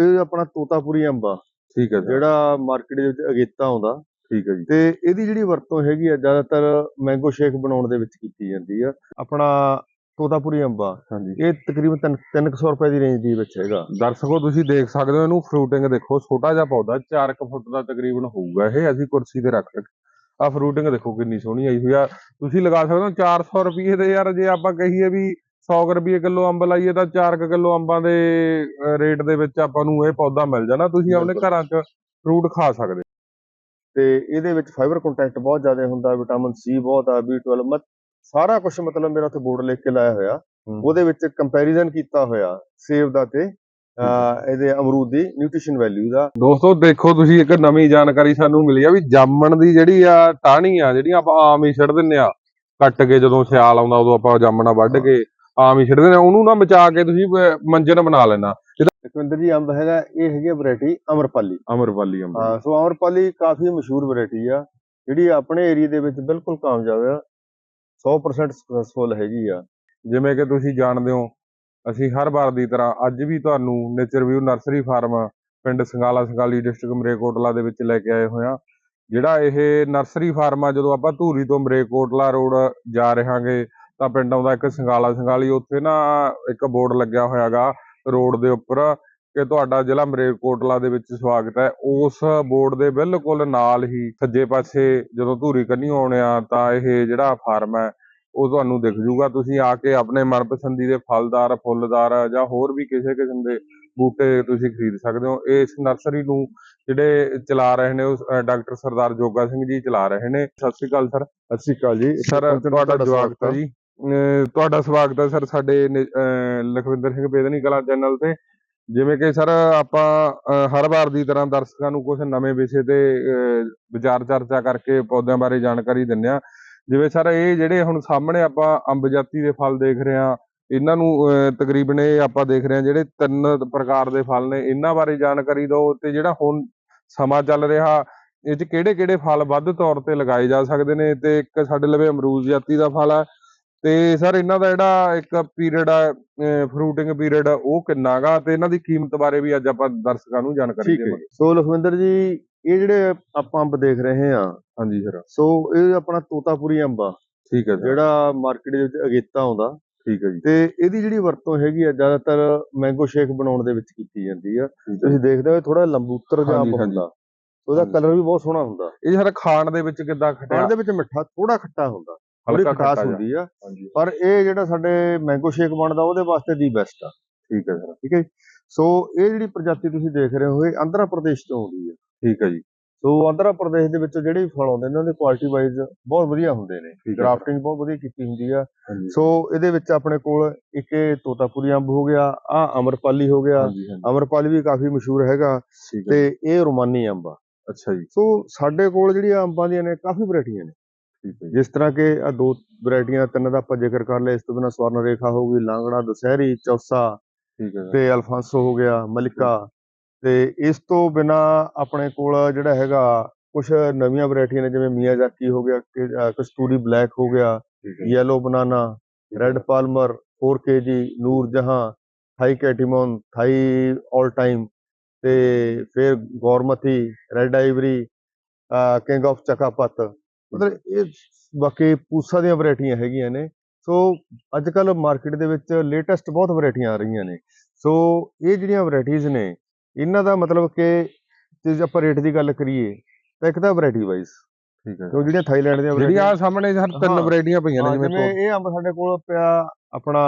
ਇਹ ਆਪਣਾ ਤੋਤਾਪੁਰੀ ਅੰਬ। ਆ ਠੀਕ ਹੈ ਜਿਹੜਾ ਮਾਰਕੀਟ ਦੇ ਵਿੱਚ ਅਗੇਤਾ ਆਉਂਦਾ। ਠੀਕ ਹੈ ਜੀ। ਤੇ ਇਹਦੀ ਜਿਹੜੀ ਵਰਤੋਂ ਹੈਗੀ ਆ ਜ਼ਿਆਦਾਤਰ ਮੈਂਗੋ ਸ਼ੇਕ ਬਣਾਉਣ ਦੇ ਵਿੱਚ ਕੀਤੀ ਜਾਂਦੀ ਆ। ਆਪਣਾ ਤੋਤਾਪੁਰੀ ਅੰਬ। ਇਹ ਤਕਰੀਬਨ 300 ਰੁਪਏ ਦੀ ਰੇਂਜ ਦੇ ਵਿੱਚ ਹੈਗਾ। ਦਰਸ਼ਕੋ ਤੁਸੀਂ ਦੇਖ ਸਕਦੇ ਹੋ ਇਹਨੂੰ ਫਰੂਟਿੰਗ ਦੇਖੋ ਛੋਟਾ ਜਿਹਾ ਪੌਦਾ 4 ਫੁੱਟ ਦਾ ਤਕਰੀਬਨ ਹੋਊਗਾ ਇਹ। ਅਸੀਂ ਕੁਰਸੀ ਤੇ ਰੱਖ ਰੱਖ ਆ ਫਰੂਟਿੰਗ ਦੇਖੋ ਕਿੰਨੀ ਸੋਹਣੀ ਆਈ ਹੋਈ ਆ। ਤੁਸੀਂ ਲਗਾ ਸਕਦੇ ਹੋ 400 ਰੁਪਏ ਦੇ ਯਾਰ ਜੇ ਆਪਾਂ ਕਹੀਏ ਵੀ 100 ਰੁਪਏ ਕਿਲੋ ਅੰਬ ਲਾਈਏ ਤਾਂ 4 ਕਿਲੋ ਅੰਬਾਂ ਦੇ ਰੇਟ ਦੇ ਵਿੱਚ ਆਪਾਂ ਨੂੰ ਇਹ ਪੌਦਾ ਮਿਲ ਜਾਣਾ ਤੁਸੀਂ ਆਪਣੇ। ਘਰਾਂ 'ਚ ਫਰੂਟ ਖਾ ਸਕਦੇ ਤੇ ਇਹਦੇ ਵਿੱਚ ਫਾਈਬਰ ਕੰਟੈਂਟ ਬਹੁਤ ਜ਼ਿਆਦਾ ਹੁੰਦਾ ਵਿਟਾਮਿਨ ਸੀ ਬਹੁਤ ਆ B12 ਮਤ ਸਾਰਾ ਕੁਝ ਮਤਲਬ ਮੇਰਾ ਉੱਥੇ ਬੋਰਡ ਲਿਖ ਕੇ ਲਾਇਆ ਹੋਇਆ। ਉਹਦੇ ਵਿੱਚ ਕੰਪੈਰੀਜ਼ਨ ਕੀਤਾ ਹੋਇਆ ਸੇਬ ਦਾ ਤੇ ਇਹਦੇ ਅਮਰੂਦ ਦੀ ਨਿਊਟ੍ਰੀਸ਼ਨ ਵੈਲਿਊ ਦਾ ਦੋਸਤੋ ਦੇਖੋ ਤੁਸੀਂ ਇੱਕ ਨਵੀਂ ਜਾਣਕਾਰੀ ਸਾਨੂੰ ਮਿਲੀ ਆ ਵੀ ਜਾਮਣ ਦੀ ਜਿਹੜੀ ਆ ਟਾਹਣੀ ਆ ਜਿਹੜੀਆਂ ਆਪਾਂ ਆਮ ਹੀ ਛੱਡ ਦਿੰਨੇ ਆ ਕੱਟ ਕੇ ਜਦੋਂ ਸਿਆਲ ਆਉਂਦਾ ਉਦੋਂ ਆਪਾਂ ਜਾਮਣਾ ਵੱਢ। ਕੇ ਆਮ ਹੀ ਦਿੰਦੇ ਆ ਉਹਨੂੰ ਨਾ ਬਚਾ ਕੇ ਤੁਸੀਂ ਮੰਜਨ ਬਣਾ ਲੈਣਾ। ਲਖਵਿੰਦਰ ਜੀ ਅੰਬ ਹੈਗਾ ਇਹ ਹੈਗੀ ਵੈਰਾਈਟੀ ਅਮਰਪਾਲੀ। ਅਮਰਵਾਲੀ ਅੰਬ। ਹਾਂ ਸੋ ਅਮਰਪਾਲੀ ਕਾਫੀ ਮਸ਼ਹੂਰ ਵੈਰਾਈਟੀ ਆ ਜਿਹੜੀ ਆਪਣੇ ਏਰੀਆ ਦੇ ਵਿੱਚ ਬਿਲਕੁਲ ਕਾਮਯਾਬ ਆ। 100% ਸਕਸੈਸਫੁਲ ਹੈਗੀ ਆ। ਜਿਵੇਂ ਕਿ ਤੁਸੀਂ ਜਾਣਦੇ ਹੋ ਅਸੀਂ ਹਰ ਵਾਰ ਦੀ ਤਰ੍ਹਾਂ ਅੱਜ ਵੀ ਤੁਹਾਨੂੰ ਨੇਚਰ ਵਿਊ ਨਰਸਰੀ ਫਾਰਮ ਪਿੰਡ ਸੰਗਾਲਾ ਸੰਗਾਲੀ ਡਿਸਟ੍ਰਿਕਟ ਮਰੇਕੋਟਲਾ ਦੇ ਵਿੱਚ ਲੈ ਕੇ ਆਏ ਹੋਏ ਹਾਂ ਜਿਹੜਾ ਇਹ ਨਰਸਰੀ ਫਾਰਮ ਆ ਜਦੋਂ ਆਪਾਂ ਧੂਰੀ ਤੋਂ ਮਰੇਕੋਟਲਾ ਰੋਡ ਜਾ ਰਹਾਂਗੇ ਤਾਂ ਪਿੰਡ ਆਉਂਦਾ ਇੱਕ ਸੰਗਾਲਾ ਸੰਗਾਲੀ ਉੱਥੇ ਨਾ ਇੱਕ ਬੋਰਡ ਲੱਗਿਆ ਹੋਇਆਗਾ ਰੋਡ ਦੇ ਉੱਪਰ ਕਿ ਤੁਹਾਡਾ ਜ਼ਿਲ੍ਹਾ ਮਰੇਕੋਟਲਾ ਦੇ ਵਿੱਚ ਸਵਾਗਤ ਹੈ। ਉਸ ਬੋਰਡ ਦੇ ਬਿਲਕੁਲ ਨਾਲ ਹੀ ਸੱਜੇ ਪਾਸੇ ਜਦੋਂ ਧੂਰੀ ਕੰਨੀ ਆਉਣੇ ਆ ਤਾਂ ਇਹ ਜਿਹੜਾ ਫਾਰਮ ਹੈ ਉਹ ਤੁਹਾਨੂੰ ਦਿਖ ਜੂਗਾ। ਤੁਸੀਂ ਆ ਕੇ ਆਪਣੇ ਮਨਪਸੰਦੀ ਦੇ ਫਲਦਾਰ ਫੁੱਲਦਾਰ ਜਾਂ ਹੋਰ ਵੀ ਕਿਸੇ ਕਿਸਮ ਦੇ ਬੂਟੇ ਤੁਸੀਂ ਖਰੀਦ ਸਕਦੇ ਹੋ। ਇਸ ਨਰਸਰੀ ਨੂੰ ਜਿਹੜੇ ਚਲਾ ਰਹੇ ਨੇ ਉਹ ਡਾਕਟਰ ਸਰਦਾਰ ਜੋਗਾ ਸਿੰਘ ਜੀ ਚਲਾ ਰਹੇ ਨੇ। ਸਤਿ ਸ਼੍ਰੀ ਅਕਾਲ ਸਰ। ਸਤਿ ਸ਼੍ਰੀ ਅਕਾਲ ਜੀ। ਸਰ ਤੁਹਾਡਾ ਸਵਾਗਤ ਹੈ। ਜੀ। ਤੁਹਾਡਾ ਸਵਾਗਤ ਹੈ ਸਰ ਸਾਡੇ ਨ- ਅਹ ਲਖਵਿੰਦਰ ਸਿੰਘ ਬੇਦਨੀ ਕਲਾ ਚੈਨਲ ਤੇ। ਜਿਵੇਂ ਕਿ ਸਰ ਆਪਾਂ ਹਰ ਵਾਰ ਦੀ ਤਰ੍ਹਾਂ ਦਰਸ਼ਕਾਂ ਨੂੰ ਕੁਝ ਨਵੇਂ ਵਿਸ਼ੇ ਤੇ, ਅਹ ਵਿਚਾਰ ਚਰਚਾ ਕਰਕੇ ਪੌਦਿਆਂ ਬਾਰੇ ਜਾਣਕਾਰੀ ਦਿੰਦੇ ਆ ਜਿਵੇਂ ਸਰ ਇਹ ਜਿਹੜੇ ਹੁਣ ਸਾਹਮਣੇ ਆਪਾਂ ਅੰਬ ਜਾਤੀ ਦੇ ਫਲ ਦੇਖ ਰਹੇ ਆ ਇਹਨਾਂ ਨੂੰ, ਅਹ ਤਕਰੀਬਨ ਇਹ ਆਪਾਂ ਦੇਖ ਰਹੇ ਆ ਜਿਹੜੇ ਤਿੰਨ ਪ੍ਰਕਾਰ ਦੇ ਫਲ ਨੇ, ਇਹਨਾਂ ਬਾਰੇ ਜਾਣਕਾਰੀ ਦਿਓ ਤੇ ਜਿਹੜਾ ਹੁਣ ਸਮਾਂ ਚੱਲ ਰਿਹਾ, ਇਹ ਚ ਕਿਹੜੇ ਕਿਹੜੇ ਫਲ ਵੱਧ ਤੌਰ ਤੇ ਲਗਾਏ ਜਾ ਸਕਦੇ ਨੇ ਤੇ ਇੱਕ ਸਾਡੇ ਲਵੇ ਅਮਰੂਦ ਜਾਤੀ ਦਾ ਫਲ ਆ ਤੇ ਸਰ ਇਹਨਾਂ ਦਾ ਜਿਹੜਾ ਇੱਕ ਪੀਰੀਅਡ ਆ ਫਰੂਟਿੰਗ ਪੀਰੀਅਡ ਉਹ ਕਿੰਨਾ ਗਾ? ਤੇ ਇਹਨਾਂ ਦੀ ਕੀਮਤ ਬਾਰੇ ਵੀ ਅੱਜ ਆਪਾਂ ਦਰਸ਼ਕਾਂ ਨੂੰ ਜਾਣਕਾਰੀ ਦੇਵਾਂਗੇ। ਸੋ ਲਖਵਿੰਦਰ ਜੀ ਇਹ ਜਿਹੜੇ ਆਪਾਂ ਅੰਬ ਦੇਖ ਰਹੇ ਆ ਹਾਂਜੀ ਸਰ। ਸੋ ਇਹ ਆਪਣਾ ਤੋਤਾਪੁਰੀ ਅੰਬ ਆ। ਠੀਕ ਹੈ ਜਿਹੜਾ ਮਾਰਕੀਟ ਦੇ ਵਿੱਚ ਅਗੇਤਾ ਆਉਂਦਾ। ਠੀਕ ਹੈ ਜੀ। ਤੇ ਇਹਦੀ ਜਿਹੜੀ ਵਰਤੋਂ ਹੈਗੀ ਆ ਜ਼ਿਆਦਾਤਰ ਮੈਂਗੋ ਸ਼ੇਕ ਬਣਾਉਣ ਦੇ ਵਿੱਚ ਕੀਤੀ ਜਾਂਦੀ ਆ। ਤੁਸੀਂ ਦੇਖਦੇ ਹੋ ਥੋੜਾ ਲੰਬੂਤਰ ਜਿਹਾ ਅੰਬ। ਹੁੰਦਾ। ਉਹਦਾ। ਕਲਰ ਵੀ ਬਹੁਤ ਸੋਹਣਾ ਹੁੰਦਾ। ਇਹ ਸਰ ਖਾਣ ਦੇ ਵਿੱਚ ਕਿੱਦਾਂ ਖਟਿਆ? ਖਾਣ ਦੇ ਵਿੱਚ ਮਿੱਠਾ ਥੋੜਾ ਖੱਟਾ ਹੁੰਦਾ। ਥੋੜੀ ਖਟਾਸ। ਹੁੰਦੀ ਆ। ਪਰ ਇਹ ਜਿਹੜਾ ਸਾਡੇ ਮੈਂਗੋ ਸ਼ੇਕ ਬਣਦਾ ਉਹਦੇ ਵਾਸਤੇ ਦੀ ਬੈਸਟ ਆ। ਠੀਕ ਹੈ ਸਰ। ਠੀਕ ਹੈ। ਸੋ ਇਹ ਜਿਹੜੀ ਪ੍ਰਜਾਤੀ ਤੁਸੀਂ ਦੇਖ ਰਹੇ ਹੋ ਇਹ ਆਂਧਰਾ ਪ੍ਰਦੇਸ਼ ਤੋਂ ਆਉਂਦੀ ਹੈ ਠੀਕ ਹੈ ਜੀ। ਸੋ ਆਂਧਰਾ ਪ੍ਰਦੇਸ਼ ਦੇ ਵਿੱਚ ਜਿਹੜੇ ਫਲ ਆਉਂਦੇ ਨੇ ਉਹਦੇ ਕੁਆਲਿਟੀ ਵਾਈਜ਼ ਬਹੁਤ ਵਧੀਆ ਹੁੰਦੇ ਨੇ। ਗ੍ਰਾਫਟਿੰਗ ਬਹੁਤ ਵਧੀਆ ਕੀਤੀ ਹੁੰਦੀ ਆ। ਸੋ ਇਹਦੇ ਵਿੱਚ ਆਪਣੇ ਕੋਲ ਇੱਕ ਇਹ ਤੋਤਾਪੁਰੀ ਅੰਬ ਹੋ ਗਿਆ ਆ ਅਮਰਪਾਲੀ ਹੋ ਗਿਆ। ਅਮਰਪਾਲੀ ਵੀ ਕਾਫੀ ਮਸ਼ਹੂਰ ਹੈਗਾ ਤੇ ਇਹ ਰੋਮਾਨੀ ਅੰਬ ਆ। ਅੱਛਾ ਜੀ। ਸੋ ਸਾਡੇ ਕੋਲ ਜਿਹੜੀਆਂ ਅੰਬਾਂ ਦੀਆਂ ਨੇ ਕਾਫੀ ਵੈਰਾਈਟੀਆਂ ਨੇ। ਠੀਕ ਹੈ ਜੀ। ਜਿਸ ਤਰ੍ਹਾਂ ਕਿ ਆ ਦੋ ਵੈਰਾਈਟੀਆਂ ਤਿੰਨ ਦਾ ਆਪਾਂ ਜ਼ਿਕਰ ਕਰ ਲਿਆ ਇਸ ਤੋਂ ਬਿਨਾਂ ਸਵਰਨ ਰੇਖਾ ਹੋ ਗਈ ਲਾਂਗੜਾ ਦਸ਼ਹਿਰੀ ਚੌਸਾ ਠੀਕ ਹੈ ਸਰ ਤੇ ਅਲਫਾਂਸੋ ਹੋ ਗਿਆ ਮਲਿਕਾ ਤੇ ਇਸ ਤੋਂ ਬਿਨਾ ਆਪਣੇ ਕੋਲ ਜਿਹੜਾ ਹੈਗਾ ਕੁਝ ਨਵੀਆਂ ਵੈਰਾਈਟੀਆਂ ਨੇ ਜਿਵੇਂ ਮੀਆਜ਼ਾਕੀ ਹੋ ਗਿਆ ਕਸਤੂਰੀ ਬਲੈਕ ਹੋ ਗਿਆ yellow banana red Palmer 4kg Noor Jahan Thai ਕੈਟੀਮੋਨ Thai 올 time ਤੇ ਫਿਰ ਗੌਰਮਤੀ ਰੈੱਡ ਆਈਵਰੀ ਕਿੰਗ ਆਫ ਚਕਾਪਤ ਮਤਲਬ ਇਹ ਬਾਕੀ ਪੂਸਾ ਦੀਆਂ ਵੈਰਾਈਟੀਆਂ ਹੈਗੀਆਂ ਨੇ। ਸੋ ਅੱਜ ਕੱਲ ਮਾਰਕੀਟ ਦੇ ਵਿੱਚ ਲੇਟੈਸਟ ਬਹੁਤ ਵੈਰਾਈਟੀਆਂ ਆ ਰਹੀਆਂ ਨੇ। ਸੋ ਇਹ ਜਿਹੜੀਆਂ ਵੈਰਾਈਟੀਆਂ ਨੇ ਇਹਨਾਂ ਦਾ ਮਤਲਬ ਕਿ ਜੇ ਆਪਾਂ ਰੇਟ ਦੀ ਗੱਲ ਕਰੀਏ ਤਾਂ ਇੱਕ ਤਾਂ ਵੈਰਾਈਟੀ ਵਾਈਜ਼ ਠੀਕ ਹੈ। ਕਿਉਂ ਜਿਹੜੀਆਂ ਥਾਈਲੈਂਡ ਦੀਆਂ ਜਿਹੜੀ varieties- ਆ ਸਾਹਮਣੇ ਸਰ ਤਿੰਨ। ਵੈਰਾਈਟੀਆਂ ਪਈਆਂ ਨੇ ਜਿਵੇਂ ਇਹ ਅੰਬ ਸਾਡੇ ਕੋਲ ਪਿਆ ਆਪਣਾ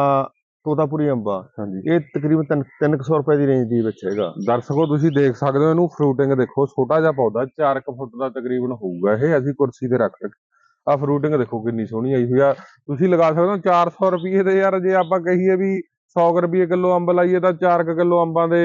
ਤੋਤਾਪੁਰੀ ਅੰਬ। ਹਾਂਜੀ। ਇਹ ਤਕਰੀਬਨ 300 ਰੁਪਏ ਦੀ ਰੇਂਜ ਦੇ ਵਿੱਚ ਹੈਗਾ। ਦਰਸ਼ਕੋ ਤੁਸੀਂ ਦੇਖ ਸਕਦੇ ਹੋ ਇਹਨੂੰ ਫਰੂਟਿੰਗ ਦੇਖੋ ਛੋਟਾ ਜਿਹਾ ਪੌਦਾ 4 ਫੁੱਟ ਦਾ ਤਕਰੀਬਨ ਹੋਊਗਾ ਇਹ ਅਸੀਂ ਕੁਰਸੀ ਤੇ ਰੱਖ ਰੱਖ ਆ ਫਰੂਟਿੰਗ ਦੇਖੋ ਕਿੰਨੀ ਸੋਹਣੀ ਆਈ ਹੋਈ ਆ। ਤੁਸੀਂ ਲਗਾ ਸਕਦੇ ਹੋ 400 ਰੁਪਏ ਦੇ ਯਾਰ ਜੇ ਆਪਾਂ ਕਹੀਏ ਵੀ 100 ਰੁਪਏ ਕਿਲੋ ਅੰਬ ਲਾਈਏ ਤਾਂ 4 ਕਿਲੋ ਅੰਬਾਂ ਦੇ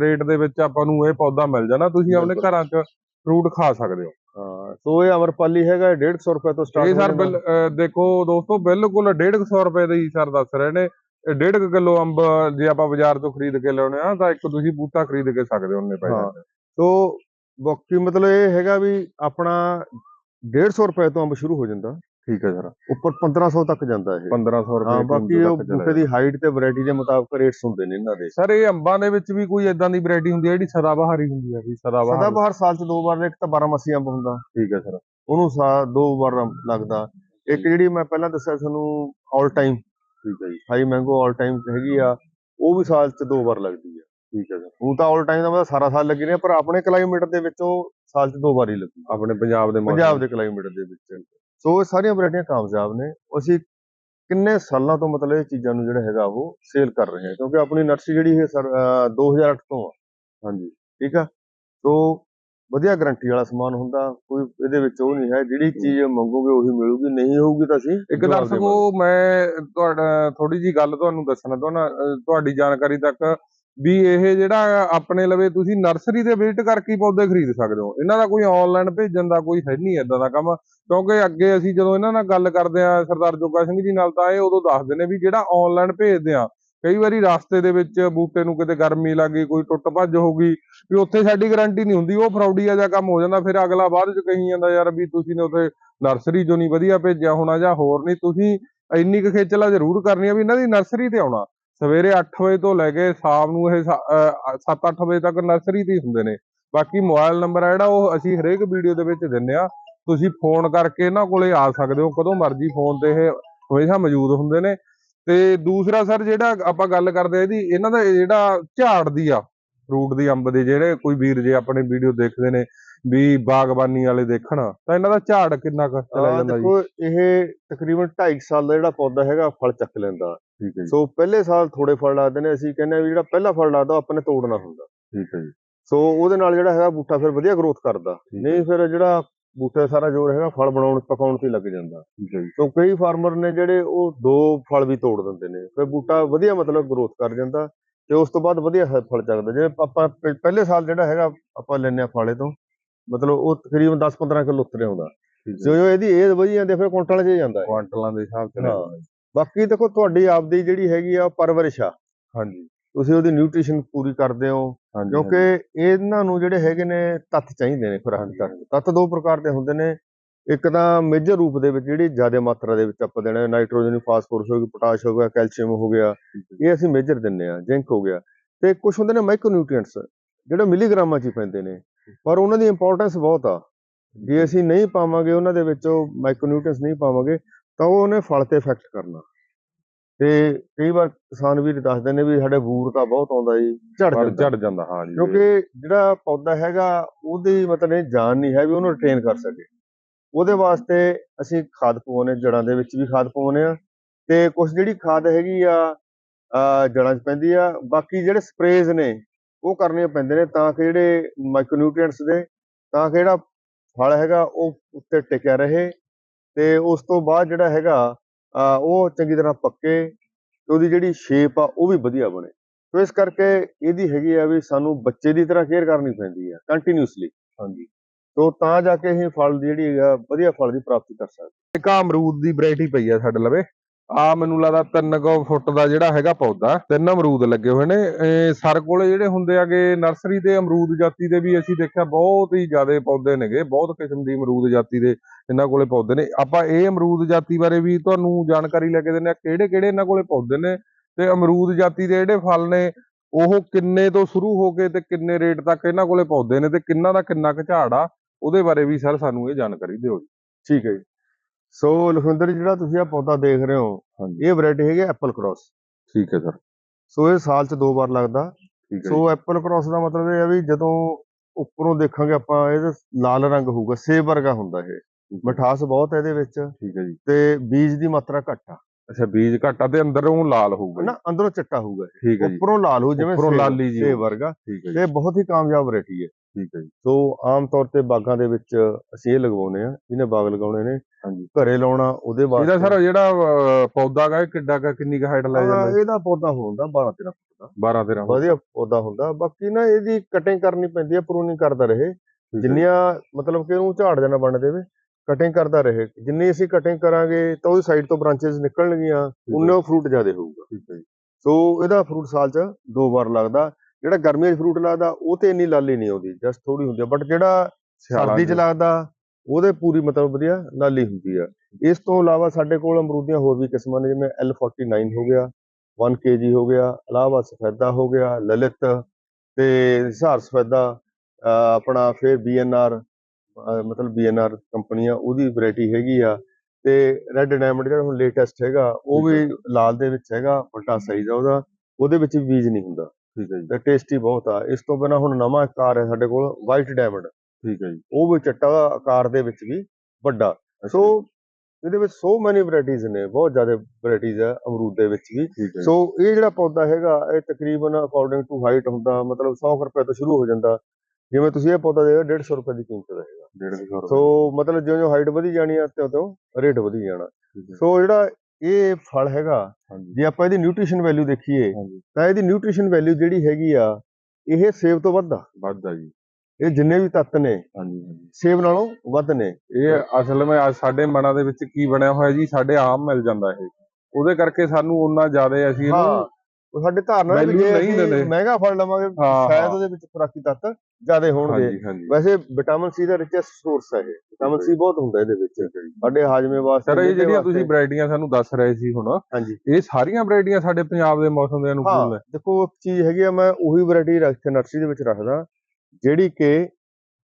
ਰੇਟ ਦੇ ਵਿੱਚ ਆਪਾਂ ਨੂੰ ਇਹ ਪੌਦਾ ਮਿਲ ਜਾਣਾ। ਤੁਸੀਂ ਆਪਣੇ। ਘਰਾਂ 'ਚ ਫਰੂਟ ਖਾ ਸਕਦੇ ਹੋ। ਹਾਂ ਸੋ ਇਹ ਅਮਰਪਾਲੀ ਹੈਗਾ ਇਹ 150 ਰੁਪਏ ਤੋਂ ਸਟਾਰਟ ਇਹ ਸਰ ਦੇਖੋ ਦੋਸਤੋ ਬਿਲਕੁਲ 150 ਰੁਪਏ ਦੇ ਹੀ ਸਰ ਦੱਸ ਰਹੇ ਨੇ। 1.5 ਕਿਲੋ ਅੰਬ ਜੇ ਆਪਾਂ ਬਾਜ਼ਾਰ ਤੋਂ ਖਰੀਦ ਕੇ ਲਿਆਉਣੇ ਆ ਤਾਂ ਇੱਕ ਤੁਸੀਂ ਬੂਟਾ ਖਰੀਦ ਕੇ ਸਕਦੇ ਹੋ ਉਹਨੇ ਪੈਸੇ ਹਾਂ। ਸੋ ਬਾਕੀ ਮਤਲਬ ਇਹ ਹੈਗਾ ਵੀ ਆਪਣਾ 150 ਰੁਪਏ ਤੋਂ ਅੰਬ ਸ਼ੁਰੂ ਹੋ ਜਾਂਦਾ। ਠੀਕ ਹੈ ਸਰ। ਉੱਪਰ 1500 ਤੱਕ ਜਾਂਦਾ ਇਹ। 1500 ਰੁਪਏ ਹਾਂ ਬਾਕੀ ਉਹ ਬੂਟੇ ਦੀ ਹਾਈਟ ਤੇ ਵੈਰਾਈਟੀ ਦੇ ਮੁਤਾਬਕ ਰੇਟਸ ਹੁੰਦੇ ਨੇ ਇਹਨਾਂ ਦੇ। ਸਰ ਇਹ ਅੰਬਾਂ ਦੇ ਵਿੱਚ ਵੀ ਕੋਈ ਇਦਾਂ ਦੀ ਵੈਰਾਈਟੀ ਹੁੰਦੀ ਹੈ ਜਿਹੜੀ ਸਦਾਬਹਾਰੀ ਹੁੰਦੀ ਹੈ ਵੀ ਸਦਾਬਹਾਰ? ਸਦਾ ਬਹਾਰ ਸਾਲ ਚ ਦੋ ਵਾਰ ਇੱਕ ਤਾਂ 12 ਮੱਸੀ ਅੰਬ ਹੁੰਦਾ। ਠੀਕ ਹੈ ਸਰ। ਉਹਨੂੰ ਸਾ ਦੋ ਵਾਰ ਲੱਗਦਾ। ਇੱਕ ਜਿਹੜੀ ਮੈਂ ਪਹਿਲਾਂ ਦੱਸਿਆ ਤੁਹਾਨੂੰ 올 ਟਾਈਮ ਠੀਕ ਹੈ ਜੀ। ਹਾਈ ਮੈਂਗੋ 올 ਟਾਈਮ ਹੈਗੀ ਆ ਉਹ ਵੀ ਸਾਲ ਚ ਦੋ ਵਾਰ ਲੱਗਦੀ ਆ। ਠੀਕ ਹੈ ਹੁਣ ਤਾਂ 올 ਟਾਈਮ ਦਾ ਮਤਲਬ ਸਾਰਾ ਸਾਲ ਲੱਗੀ ਨੇ ਪਰ ਆਪਣੇ ਕਲਾਈਮੇਟ ਦੇ ਵਿੱਚ ਉਹ ਸਾਲ ਚ ਦੋ ਵਾਰ ਹੀ ਲੱਗੂ ਆਪਣੇ ਪੰਜਾਬ ਦੇ ਪੰਜਾਬ ਦੇ ਕਲਾਈਮੇਟ ਦੇ ਵਿੱਚ। ਸੋ ਇਹ ਸਾਰੀਆਂ ਵੈਰਾਈਟੀਆਂ ਕਾਮਯਾਬ ਨੇ। ਅਸੀਂ ਕਿੰਨੇ ਸਾਲਾਂ ਤੋਂ ਮਤਲਬ ਇਹ ਚੀਜ਼ਾਂ ਨੂੰ ਜਿਹੜਾ ਹੈਗਾ ਉਹ ਸੇਲ ਕਰ ਰਹੇ ਹਾਂ ਕਿਉਂਕਿ ਆਪਣੀ ਨਰਸਰੀ ਜਿਹੜੀ ਹੈ ਸਰ 2008 ਤੋਂ ਆ। ਹਾਂਜੀ। ਠੀਕ ਆ? ਸੋ ਵਧੀਆ ਗਾਰੰਟੀ ਵਾਲਾ ਸਮਾਨ ਹੁੰਦਾ ਕੋਈ ਇਹਦੇ ਵਿੱਚ ਉਹ ਨਹੀਂ ਹੈ ਜਿਹੜੀ ਚੀਜ਼ ਮੰਗੋਗੇ ਉਹੀ ਮਿਲੂਗੀ ਨਹੀਂ ਹੋਊਗੀ ਤਾਂ ਅਸੀਂ ਇੱਕ ਦਰਸ਼ਕੋ। ਮੈਂ ਤੁਹਾਡਾ ਥੋੜੀ ਜੀ ਗੱਲ ਤੁਹਾਨੂੰ ਦੱਸਣਾ ਚਾਹੁੰਦਾ ਤੁਹਾਡੀ ਜਾਣਕਾਰੀ ਤੱਕ ਵੀ ਇਹ ਜਿਹੜਾ ਆਪਣੇ ਲਵੇ ਤੁਸੀਂ ਨਰਸਰੀ ਦੇ ਵਿਜ਼ਿਟ ਕਰਕੇ ਪੌਦੇ ਖਰੀਦ ਸਕਦੇ ਹੋ ਇਹਨਾਂ ਦਾ ਕੋਈ ਆਨਲਾਈਨ ਭੇਜਣ ਦਾ ਕੋਈ ਹੈ ਨਹੀਂ ਇਦਾਂ ਦਾ ਕੰਮ ਕਿਉਂਕਿ ਅੱਗੇ ਅਸੀਂ ਜਦੋਂ ਇਹਨਾਂ ਨਾਲ ਗੱਲ ਕਰਦੇ ਆ ਸਰਦਾਰ ਜੋਗਾ ਸਿੰਘ ਜੀ ਨਾਲ ਤਾਂ ਇਹ ਉਦੋਂ ਦੱਸਦੇ ਨੇ ਵੀ ਜਿਹੜਾ ਆਨਲਾਈਨ ਭੇਜਦੇ ਆ ਕਈ ਵਾਰੀ ਰਸਤੇ ਦੇ ਵਿੱਚ ਬੂਟੇ ਨੂੰ ਕਿਤੇ ਗਰਮੀ ਲੱਗ ਗਈ, ਕੋਈ ਟੁੱਟ ਭੱਜ ਹੋ ਗਈ, ਵੀ ਉੱਥੇ ਸਾਡੀ ਗਾਰੰਟੀ ਨਹੀਂ ਹੁੰਦੀ, ਉਹ ਫਰਾਡੀਆ ਜਾਂ ਕੰਮ ਹੋ ਜਾਂਦਾ, ਫਿਰ ਅਗਲਾ ਬਾਅਦ ਚ ਕਹੀ ਜਾਂਦਾ ਯਾਰ ਵੀ ਤੁਸੀਂ ਨੇ ਉੱਥੇ ਨਰਸਰੀ ਚੋਂ ਨਹੀਂ ਵਧੀਆ ਭੇਜਿਆ ਹੋਣਾ ਜਾਂ ਹੋਰ ਨਹੀਂ, ਤੁਸੀਂ ਇੰਨੀ ਕੁ ਖੇਚਲਾ ਜ਼ਰੂਰ ਕਰਨੀ ਆ ਵੀ ਇਹਨਾਂ ਦੀ ਨਰਸਰੀ ਤੇ ਆਉਣਾ। ਸਵੇਰੇ 8 ਵਜੇ ਤੋਂ ਲੈ ਕੇ ਸ਼ਾਮ ਨੂੰ ਇਹ 7-8 ਵਜੇ ਤੱਕ ਨਰਸਰੀ ਤੇ ਹੀ ਹੁੰਦੇ ਨੇ। ਬਾਕੀ ਮੋਬਾਈਲ ਨੰਬਰ ਆ ਜਿਹੜਾ, ਉਹ ਅਸੀਂ ਹਰੇਕ ਵੀਡੀਓ ਦੇ ਵਿੱਚ ਦਿੰਨੇ ਆ ਤੁਸੀਂ ਫੋਨ ਕਰਕੇ ਇਹਨਾਂ ਕੋਲੇ ਆ ਸਕਦੇ ਹੋ, ਕਦੋਂ ਮਰਜ਼ੀ ਫੋਨ ਤੇ ਇਹ ਹਮੇਸ਼ਾ ਮੌਜੂਦ ਹੁੰਦੇ ਨੇ। ਤੇ ਦੂਸਰਾ ਸਰ ਜਿਹੜਾ ਆਪਾਂ ਗੱਲ ਕਰਦੇ ਆ ਇਹਦੀ ਇਹਨਾਂ ਦਾ ਜਿਹੜਾ ਝਾੜ ਦੀ ਆ ਫਰੂਟ ਦੀ ਅੰਬ ਦੇ ਜਿਹੜੇ ਕੋਈ ਵੀਰ ਜੇ ਆਪਣੇ ਵੀਡੀਓ ਦੇਖਦੇ ਨੇ ਵੀ ਬਾਗਬਾਨੀ ਵਾਲੇ ਦੇਖਣ ਤਾਂ ਇਹਨਾਂ ਦਾ ਝਾੜ ਕਿੰਨਾ ਕੁ ਚਲਾ ਜਾਂਦਾ ਜੀ? ਦੇਖੋ ਇਹ ਤਕਰੀਬਨ 2.5 ਸਾਲ ਦਾ ਜਿਹੜਾ ਪੌਦਾ ਹੈਗਾ ਫਲ ਚੱਕ ਲੈਂਦਾ। ਠੀਕ ਹੈ ਜੀ। ਸੋ ਪਹਿਲੇ ਸਾਲ ਥੋੜੇ ਫਲ ਲੱਗਦੇ ਨੇ ਅਸੀਂ ਕਹਿੰਦੇ ਆ ਵੀ ਜਿਹੜਾ ਪਹਿਲਾ ਫਲ ਲੱਗਦਾ ਉਹ ਆਪਾਂ ਨੇ ਤੋੜਨਾ ਹੁੰਦਾ। ਠੀਕ ਹੈ ਜੀ। ਸੋ ਉਹਦੇ ਨਾਲ ਜਿਹੜਾ ਹੈਗਾ ਬੂਟਾ ਫਿਰ ਵਧੀਆ ਗਰੋਥ ਕਰਦਾ। ਨਹੀਂ ਫਿਰ ਜਿਹੜਾ ਬੂਟੇ ਦਾ ਸਾਰਾ ਜ਼ੋਰ ਹੈਗਾ ਫਲ ਬਣਾਉਣ ਪਕਾਉਣ ਤੇ ਲੱਗ ਜਾਂਦਾ। ਠੀਕ ਹੈ ਜੀ। ਸੋ ਕਈ ਫਾਰਮਰ ਨੇ ਜਿਹੜੇ ਉਹ ਦੋ ਫਲ ਵੀ ਤੋੜ ਦਿੰਦੇ ਨੇ। ਫਿਰ ਬੂਟਾ ਵਧੀਆ ਮਤਲਬ ਗਰੋਥ ਕਰ ਜਾਂਦਾ ਤੇ ਉਸ ਤੋਂ ਬਾਅਦ ਵਧੀਆ ਫਲ ਚੱਕਦਾ। ਜਿਵੇਂ ਆਪਾਂ ਪ- ਪਹਿਲੇ ਸਾਲ ਜਿਹੜਾ ਹੈਗਾ ਆਪਾਂ ਲੈਂਦੇ ਆ ਫਾਲੇ ਤੋਂ ਮਤਲਬ ਉਹ ਤਕਰੀਬਨ 10-15 ਕਿਲੋ ਉੱਤਰ ਆਉਂਦਾ। ਜੋ ਜੋ। ਇਹਦੀ ਏਜ ਵਧੀ ਜਾਂਦੀ ਆ, ਫਿਰ ਕੁਇੰਟਲ 'ਚ ਜਾਂਦਾ ਹੈ ਕੁਆਂਟਲਾਂ ਦੇ ਹਿਸਾਬ ਹਾਂ। ਜਾਂਦੇ। ਬਾਕੀ ਦੇਖੋ ਤੁਹਾਡੀ ਆਪਦੀ ਜਿਹੜੀ ਹੈਗੀ ਆ ਪਰਵਰਿਸ਼ ਆ। ਹਾਂਜੀ। ਤੁਸੀਂ ਉਹਦੀ ਨਿਊਟ੍ਰੀਸ਼ਨ ਪੂਰੀ ਕਰਦੇ ਹੋ ਕਿਉਂਕਿ ਇਹਨਾਂ ਨੂੰ ਜਿਹੜੇ ਹੈਗੇ ਨੇ ਤੱਤ ਚਾਹੀਦੇ ਨੇ ਖੁਰਾਕ ਕਰਨ ਤੱਤ ਦੋ ਪ੍ਰਕਾਰ ਦੇ ਹੁੰਦੇ ਨੇ। ਇੱਕ ਤਾਂ ਮੇਜਰ ਰੂਪ ਦੇ ਵਿੱਚ ਜਿਹੜੀ ਜ਼ਿਆਦਾ ਮਾਤਰਾ ਦੇ ਵਿੱਚ ਆਪਾਂ ਦੇਣਾ ਨਾਈਟ੍ਰੋਜਨ ਫਾਸਫੋਰਸ ਹੋ ਗਿਆ ਪੋਟਾਸ਼ ਹੋ ਗਿਆ ਕੈਲਸ਼ੀਅਮ ਹੋ ਗਿਆ ਇਹ ਅਸੀਂ ਮੇਜਰ ਦਿੰਨੇ ਆ ਜ਼ਿੰਕ ਹੋ ਗਿਆ। ਤੇ ਕੁਝ ਹੁੰਦੇ ਨੇ ਮਾਈਕਰੋ ਨਿਊਟ੍ਰੀਐਂਟਸ ਜਿਹੜੇ ਮਿਲੀਗ੍ਰਾਮਾਂ 'ਚ ਹੀ ਪੈਂਦੇ ਨੇ। ਪਰ ਉਹਨਾਂ ਦੀ ਇੰਪੋਰਟੈਂਸ ਬਹੁਤ ਆ। ਜੇ ਅਸੀਂ ਨਹੀਂ ਪਾਵਾਂਗੇ ਉਹਨਾਂ ਦੇ ਵਿੱਚ ਉਹ ਮਾਈਕਰੋ ਨਿਊਟ੍ਰੀਐਂਟਸ ਨਹੀਂ ਪਾਵਾਂਗੇ ਤਾਂ ਉਹ ਉਹਨੇ ਫਲ ਤੇ ਇਫੈਕਟ ਕਰਨਾ। ਤੇ ਕਈ ਵਾਰ ਕਿਸਾਨ ਵੀਰ ਦੱਸਦੇ ਨੇ ਵੀ ਸਾਡੇ ਬੂਰ ਤਾਂ ਬਹੁਤ ਆਉਂਦਾ ਜੀ ਝੜ ਪਰ ਜਾਂਦਾ। ਝੜ ਜਾਂਦਾ ਹਾਂ ਜੀ। ਕਿਉਂਕਿ ਜਿਹੜਾ ਪੌਦਾ ਹੈਗਾ ਉਹਦੀ ਮਤਲਬ ਇਹ ਜਾਨ ਨਹੀਂ ਹੈ ਵੀ ਉਹਨੂੰ ਰਿਟੇਨ ਕਰ ਸਕੇ। ਉਹਦੇ ਵਾਸਤੇ ਅਸੀਂ ਖਾਦ ਪਵਾਉਂਦੇ ਜੜਾਂ ਦੇ ਵਿੱਚ ਵੀ ਖਾਦ ਪਵਾਉਂਦੇ ਆ ਤੇ ਕੁਝ ਜਿਹੜੀ ਖਾਦ ਹੈਗੀ ਆ ਅਹ ਜੜਾਂ 'ਚ ਪੈਂਦੀ ਆ ਬਾਕੀ ਜਿਹੜੇ ਸਪਰੇਜ਼ ਨੇ ਉਹ ਕਰਨੇ ਪੈਂਦੇ ਨੇ ਤਾਂ ਕਿ ਜਿਹੜੇ ਮਾਈਕਰੋਨਿਊਟ੍ਰੀਐਂਟਸ ਦੇ ਤਾਂ ਕਿ ਜਿਹੜਾ ਫਲ ਹੈਗਾ ਉਹ ਉੱਤੇ ਟਿਕਿਆ ਰਹੇ ਤੇ ਉਸ ਤੋਂ ਬਾਅਦ ਜਿਹੜਾ ਹੈਗਾ ਉਹ ਚੰਗੀ ਤਰ੍ਹਾਂ ਪੱਕੇ ਤੇ ਉਹਦੀ ਜਿਹੜੀ ਸ਼ੇਪ ਆ ਉਹ ਵੀ ਵਧੀਆ ਬਣੇ। ਸੋ ਇਸ ਕਰਕੇ ਇਹਦੀ ਹੈਗੀ ਆ ਵੀ ਸਾਨੂੰ ਬੱਚੇ ਦੀ ਤਰ੍ਹਾਂ ਕੇਅਰ ਕਰਨੀ ਪੈਂਦੀ ਆ ਕੰਟੀਨਿਊਸਲੀ ਹਾਂਜੀ। ਸੋ ਤਾਂ ਜਾ ਕੇ ਅਸੀਂ ਫਲ ਦੀ ਜਿਹੜੀ ਹੈਗਾ ਵਧੀਆ ਫਲ ਦੀ ਪ੍ਰਾਪਤੀ ਕਰ ਸਕਦੇ। ਇੱਕ ਆਹ ਅਮਰੂਦ ਦੀ ਵੈਰਾਈਟੀ ਪਈ ਆ ਸਾਡੇ ਲਵੇ। ਆ ਮੈਨੂੰ ਲੱਗਦਾ 3 ਕੁ ਫੁੱਟ ਦਾ ਜਿਹੜਾ ਹੈਗਾ ਪੌਦਾ, ਤਿੰਨ ਅਮਰੂਦ ਲੱਗੇ ਹੋਏ ਨੇ। ਇਹ ਸਰ ਕੋਲੇ ਜਿਹੜੇ ਹੁੰਦੇ ਆਗੇ ਨਰਸਰੀ ਤੇ ਅਮਰੂਦ ਜਾਤੀ ਦੇ ਵੀ ਅਸੀਂ ਦੇਖਿਆ ਬਹੁਤ ਹੀ ਜ਼ਿਆਦਾ ਪੌਦੇ ਨੇਗੇ, ਬਹੁਤ ਕਿਸਮ ਦੀ ਅਮਰੂਦ ਜਾਤੀ ਦੇ ਇਹਨਾਂ ਕੋਲੇ ਪੌਦੇ ਨੇ। ਆਪਾਂ ਇਹ ਅਮਰੂਦ ਜਾਤੀ ਬਾਰੇ ਵੀ ਤੁਹਾਨੂੰ ਜਾਣਕਾਰੀ ਲੈ ਕੇ ਦਿੰਦੇ ਆ ਕਿਹੜੇ ਕਿਹੜੇ ਇਹਨਾਂ ਕੋਲੇ ਪੌਦੇ ਨੇ ਤੇ ਅਮਰੂਦ ਜਾਤੀ ਦੇ ਜਿਹੜੇ ਫਲ ਨੇ, ਉਹ ਕਿੰਨੇ ਤੋਂ ਸ਼ੁਰੂ ਹੋ ਕੇ ਤੇ ਕਿੰਨੇ ਰੇਟ ਤੱਕ ਇਹਨਾਂ ਕੋਲੇ ਪੌਦੇ ਨੇ ਤੇ ਕਿੰਨਾ ਦਾ ਕਿੰਨਾ ਕੁ ਝਾੜ ਆ, ਉਹਦੇ ਬਾਰੇ ਵੀ ਸਰ ਸਾਨੂੰ ਇਹ ਜਾਣਕਾਰੀ ਦਿਓ ਜੀ। ਠੀਕ ਹੈ ਜੀ। ਸੋ ਲਖਵਿੰਦਰ ਜੀ, ਜਿਹੜਾ ਤੁਸੀਂ ਆ ਪੌਦਾ ਦੇਖ ਰਹੇ ਹੋ ਹਾਂਜੀ। ਇਹ ਵੈਰਾਈਟੀ ਹੈਗੀ ਐਪਲ ਕ੍ਰਾਸ। ਠੀਕ ਹੈ ਸਰ। ਸੋ ਇਹ ਸਾਲ 'ਚ ਦੋ ਵਾਰ ਲੱਗਦਾ। ਠੀਕ ਹੈ। ਸੋ ਐਪਲ ਕ੍ਰਾਸ ਦਾ ਮਤਲਬ ਇਹ ਆ ਵੀ ਜਦੋਂ ਉੱਪਰੋਂ ਦੇਖਾਂਗੇ ਆਪਾਂ ਇਹਦਾ ਲਾਲ ਰੰਗ ਹੋਊਗਾ ਸੇਬ ਵਰਗਾ ਹੁੰਦਾ ਇਹ। ਮਿਠਾਸ ਬਹੁਤ ਹੈ ਇਹਦੇ ਵਿੱਚ। ਠੀਕ ਹੈ ਜੀ। ਤੇ ਬੀਜ ਦੀ ਮਾਤਰਾ ਘੱਟ ਆ। ਅੱਛਾ ਬੀਜ ਘੱਟਾ ਤੇ ਅੰਦਰੋਂ ਲਾਲ ਹੋਊਗਾ ਜੀ। ਨਾ ਅੰਦਰੋਂ ਚਿੱਟਾ ਹੋਊਗਾ ਇਹ। ਠੀਕ ਹੈ ਜੀ। ਉੱਪਰੋਂ ਲਾਲ ਹੋ ਜਿਵੇਂ ਉੱਪਰੋਂ ਸੇਬ- ਲਾਲੀ ਜੀ ਸੇਬ ਹੋਊ। ਵਰਗਾ। ਠੀਕ ਹੈ ਜੀ। ਤੇ ਬਹੁਤ ਹੀ ਕਾਮਯਾਬ ਵੈਰਾਈਟੀ ਹੈ। ਠੀਕ ਹੈ ਜੀ। ਸੋ ਆਮ ਤੌਰ ਤੇ ਬਾਗਾਂ ਦੇ ਵਿੱਚ ਅਸੀਂ ਇਹ ਲਗਵਾਉਨੇ ਆ ਜਿਹਨੇ ਬਾਗ ਲਗਾਉਣੇ ਨੇ ਹਾਂਜੀ। ਘਰੇ ਲਾਉਣਾ ਉਹਦੇ ਵਾਸਤੇ ਇਹਦਾ ਸਰ ਜਿਹੜਾ ਅਹ, ਪੌਦਾ ਗਾ ਇਹ ਕਿੱਡਾ ਕੁ ਕਿੰਨੀ ਕੁ ਹਾਈਟ ਲੈ ਜਾਂਦਾ? ਇਹਦਾ ਪੌਦਾ ਹੁੰਦਾ 12 13 ਫੁੱਟ ਦਾ। 12 13 ਵਧੀਆ ਪੌਦਾ ਹੁੰਦਾ। ਬਾਕੀ ਨਾ ਇਹਦੀ ਕਟਿੰਗ ਕਰਨੀ ਪੈਂਦੀ ਹੈ ਪ੍ਰੂਨਿੰਗ ਕਰਦਾ ਰਹੇ। ਜਿੰਨੀਆਂ ਮਤਲਬ ਕਿ ਉਹਨੂੰ ਝਾੜ ਜਾਣਾ ਬਣ ਦੇਵੇ ਕਟਿੰਗ ਕਰਦਾ ਰਹੇ। ਜਿੰਨੀ ਅਸੀਂ ਕਟਿੰਗ ਕਰਾਂਗੇ ਤਾਂ ਉਹਦੀ ਸਾਈਡ ਤੋਂ ਬ੍ਰਾਂਚੇਸ ਨਿਕਲਣਗੀਆਂ ਉਨੇ ਉਹ ਫਰੂਟ ਜ਼ਿਆਦਾ ਹੋਊਗਾ। ਠੀਕ ਹੈ ਜੀ। ਸੋ ਇਹਦਾ ਫਰੂਟ ਸਾਲ 'ਚ ਦੋ ਵਾਰ ਲੱਗਦਾ। ਜਿਹੜਾ ਗਰਮੀਆਂ 'ਚ ਫਰੂਟ ਲੱਗਦਾ ਉਹ ਤੇ ਇੰਨੀ ਲਾਲੀ ਨਹੀਂ ਆਉਂਦੀ ਜਸਟ ਥੋੜੀ ਹੁੰਦੀ ਹੈ ਬਟ ਜਿਹੜਾ ਸਰਦੀ 'ਚ ਲੱਗਦਾ ਉਹਦੇ ਪੂਰੀ ਮਤਲਬ ਵਧੀਆ ਨਾਲੀ ਹੁੰਦੀ ਆ। ਇਸ ਤੋਂ ਇਲਾਵਾ ਸਾਡੇ ਕੋਲ ਅਮਰੂਦ ਦੀਆਂ ਹੋਰ ਵੀ ਕਿਸਮਾਂ ਨੇ ਜਿਵੇਂ L49 ਹੋ ਗਿਆ 1 kg ਹੋ ਗਿਆ ਇਲਾਹਾਬਾਦ ਸਫੈਦਾ ਹੋ ਗਿਆ ਲਲਿਤ ਤੇ ਹਿਸਾਰ ਸਫੈਦਾ ਆਪਣਾ ਫਿਰ BNR ਮਤਲਬ BNR ਕੰਪਨੀ ਆ ਉਹਦੀ ਵੈਰਾਈਟੀ ਹੈਗੀ ਆ। ਤੇ ਰੈੱਡ ਡਾਇਮੰਡ ਜਿਹੜਾ ਹੁਣ ਲੇਟੈਸਟ ਹੈਗਾ ਉਹ ਵੀ ਲਾਲ ਦੇ ਵਿੱਚ ਹੈਗਾ ਵੱਡਾ ਸਾਈਜ਼ ਆ ਉਹਦਾ ਉਹਦੇ ਵਿੱਚ ਵੀ ਬੀਜ ਨਹੀਂ ਹੁੰਦਾ। ਠੀਕ ਹੈ ਜੀ। ਤੇ ਟੇਸਟੀ ਬਹੁਤ ਆ। ਇਸ ਤੋਂ ਬਿਨਾ ਹੁਣ ਨਵਾਂ ਆਕਾਰ ਹੈ ਸਾਡੇ ਕੋਲ ਵਾਈਟ ਡਾਇਮੰਡ ਠੀਕ ਹੈ ਜੀ। ਉਹ ਵੀ ਚੱਟਾ ਆਕਾਰ ਦੇ ਵਿੱਚ ਵੀ ਵੱਡਾ। ਸੋ ਇਹਦੇ ਵਿੱਚ ਸੋ ਮੈਨੀ ਵੈਰਾਈਟੀਜ਼ ਨੇ ਬਹੁਤ ਜ਼ਿਆਦਾ ਵੈਰਾਈਟੀਜ਼ ਹੈ ਅਮਰੂਦ ਦੇ ਵਿੱਚ ਵੀ। ਸੋ ਇਹ ਜਿਹੜਾ ਪੌਦਾ ਹੈਗਾ ਇਹ ਤਕਰੀਬਨ ਅਕੋਰਡਿੰਗ ਟੂ ਹਾਈਟ ਹੁੰਦਾ ਮਤਲਬ 100 ਕੁ ਰੁਪਏ ਤੋਂ ਸ਼ੁਰੂ ਹੋ ਜਾਂਦਾ। ਜਿਵੇਂ ਤੁਸੀਂ ਇਹ ਪੌਦਾ ਦੇਖੋ 150 ਰੁਪਏ ਦੀ ਕੀਮਤ ਦਾ ਹੈਗਾ 150 ਸੋ ਮਤਲਬ ਜਿਉਂ ਜਿਉਂ ਹਾਈਟ ਵਧੀ ਜਾਣੀ ਆ ਤੇ ਉਦੋਂ ਰੇਟ ਵਧੀ ਜਾਣਾ। ਸੋ ਜਿਹੜਾ ਇਹ ਫਲ ਹੈਗਾ। ਜੇ ਆਪਾਂ ਇਹਦੀ ਨਿਊਟ੍ਰੀਸ਼ਨ ਵੈਲਿਊ ਦੇਖੀਏ ਤਾਂ ਇਹਦੀ ਨਿਊਟ੍ਰੀਸ਼ਨ ਵੈਲਿਊ ਜਿਹੜੀ ਹੈਗੀ ਆ ਇਹ ਸੇਬ ਤੋਂ ਵੱਧ ਆ। ਵੱਧਦਾ ਜੀ। ਇਹ ਜਿੰਨੇ ਵੀ ਤੱਤ ਨੇ ਹਾਂਜੀ ਹਾਂਜੀ। ਸੇਬ ਨਾਲੋਂ ਵੱਧ ਨੇ। ਇਹ ਅਸਲ ਵਿੱਚ ਅੱਜ ਸਾਡੇ ਮਨਾਂ ਦੇ ਵਿੱਚ ਕੀ ਬਣਿਆ ਹੋਇਆ ਜੀ ਸਾਡੇ ਆਮ ਮਿਲ ਜਾਂਦਾ ਇਹ। ਉਹਦੇ ਕਰਕੇ ਸਾਨੂੰ ਉਨਾ ਜ਼ਿਆਦਾ ਅਸੀਂ ਇਹਨੂੰ ਉਹ ਸਾਡੇ ਧਾਰਨਾ ਵੀ ਜੇ ਅਸੀਂ। ਮਹਿੰਗਾ ਫਲ ਲਵਾਂਗੇ ਸ਼ਾਇਦ ਉਹਦੇ ਵਿੱਚ ਖੁਰਾਕੀ ਤੱਤ ਜ਼ਿਆਦਾ ਹੋਣਗੇ। ਵੈਸੇ ਵਿਟਾਮਿਨ ਸੀ ਦਾ ਰਿਚੈਸਟ ਸੋਰਸ ਹੈ ਇਹ। ਵਿਟਾਮਿਨ ਸੀ ਬਹੁਤ ਹੁੰਦਾ ਇਹਦੇ ਵਿੱਚ। ਸਾਡੇ ਹਾਜ਼ਮੇ ਵਾਸਤੇ ਸਰ ਇਹ ਜਿਹੜੀਆਂ। ਤੁਸੀਂ ਵੈਰਾਈਟੀਆਂ ਸਾਨੂੰ ਦੱਸ ਰਹੇ ਸੀ ਹੁਣ ਇਹ ਸਾਰੀਆਂ ਵੈਰਾਈਟੀਆਂ ਸਾਡੇ ਪੰਜਾਬ ਦੇ ਮੌਸਮ ਦੇ ਅਨੁਕੂਲ ਹਾਂ ਦੇਖੋ ਇੱਕ ਚੀਜ਼ ਹੈਗੀ ਆ ਮੈਂ ਉਹੀ ਵੈਰਾਈਟੀ ਰੱਖ ਕੇ ਨਰਸਰੀ ਦੇ ਵਿੱਚ ਰੱਖਦਾ ਜਿਹੜੀ ਕਿ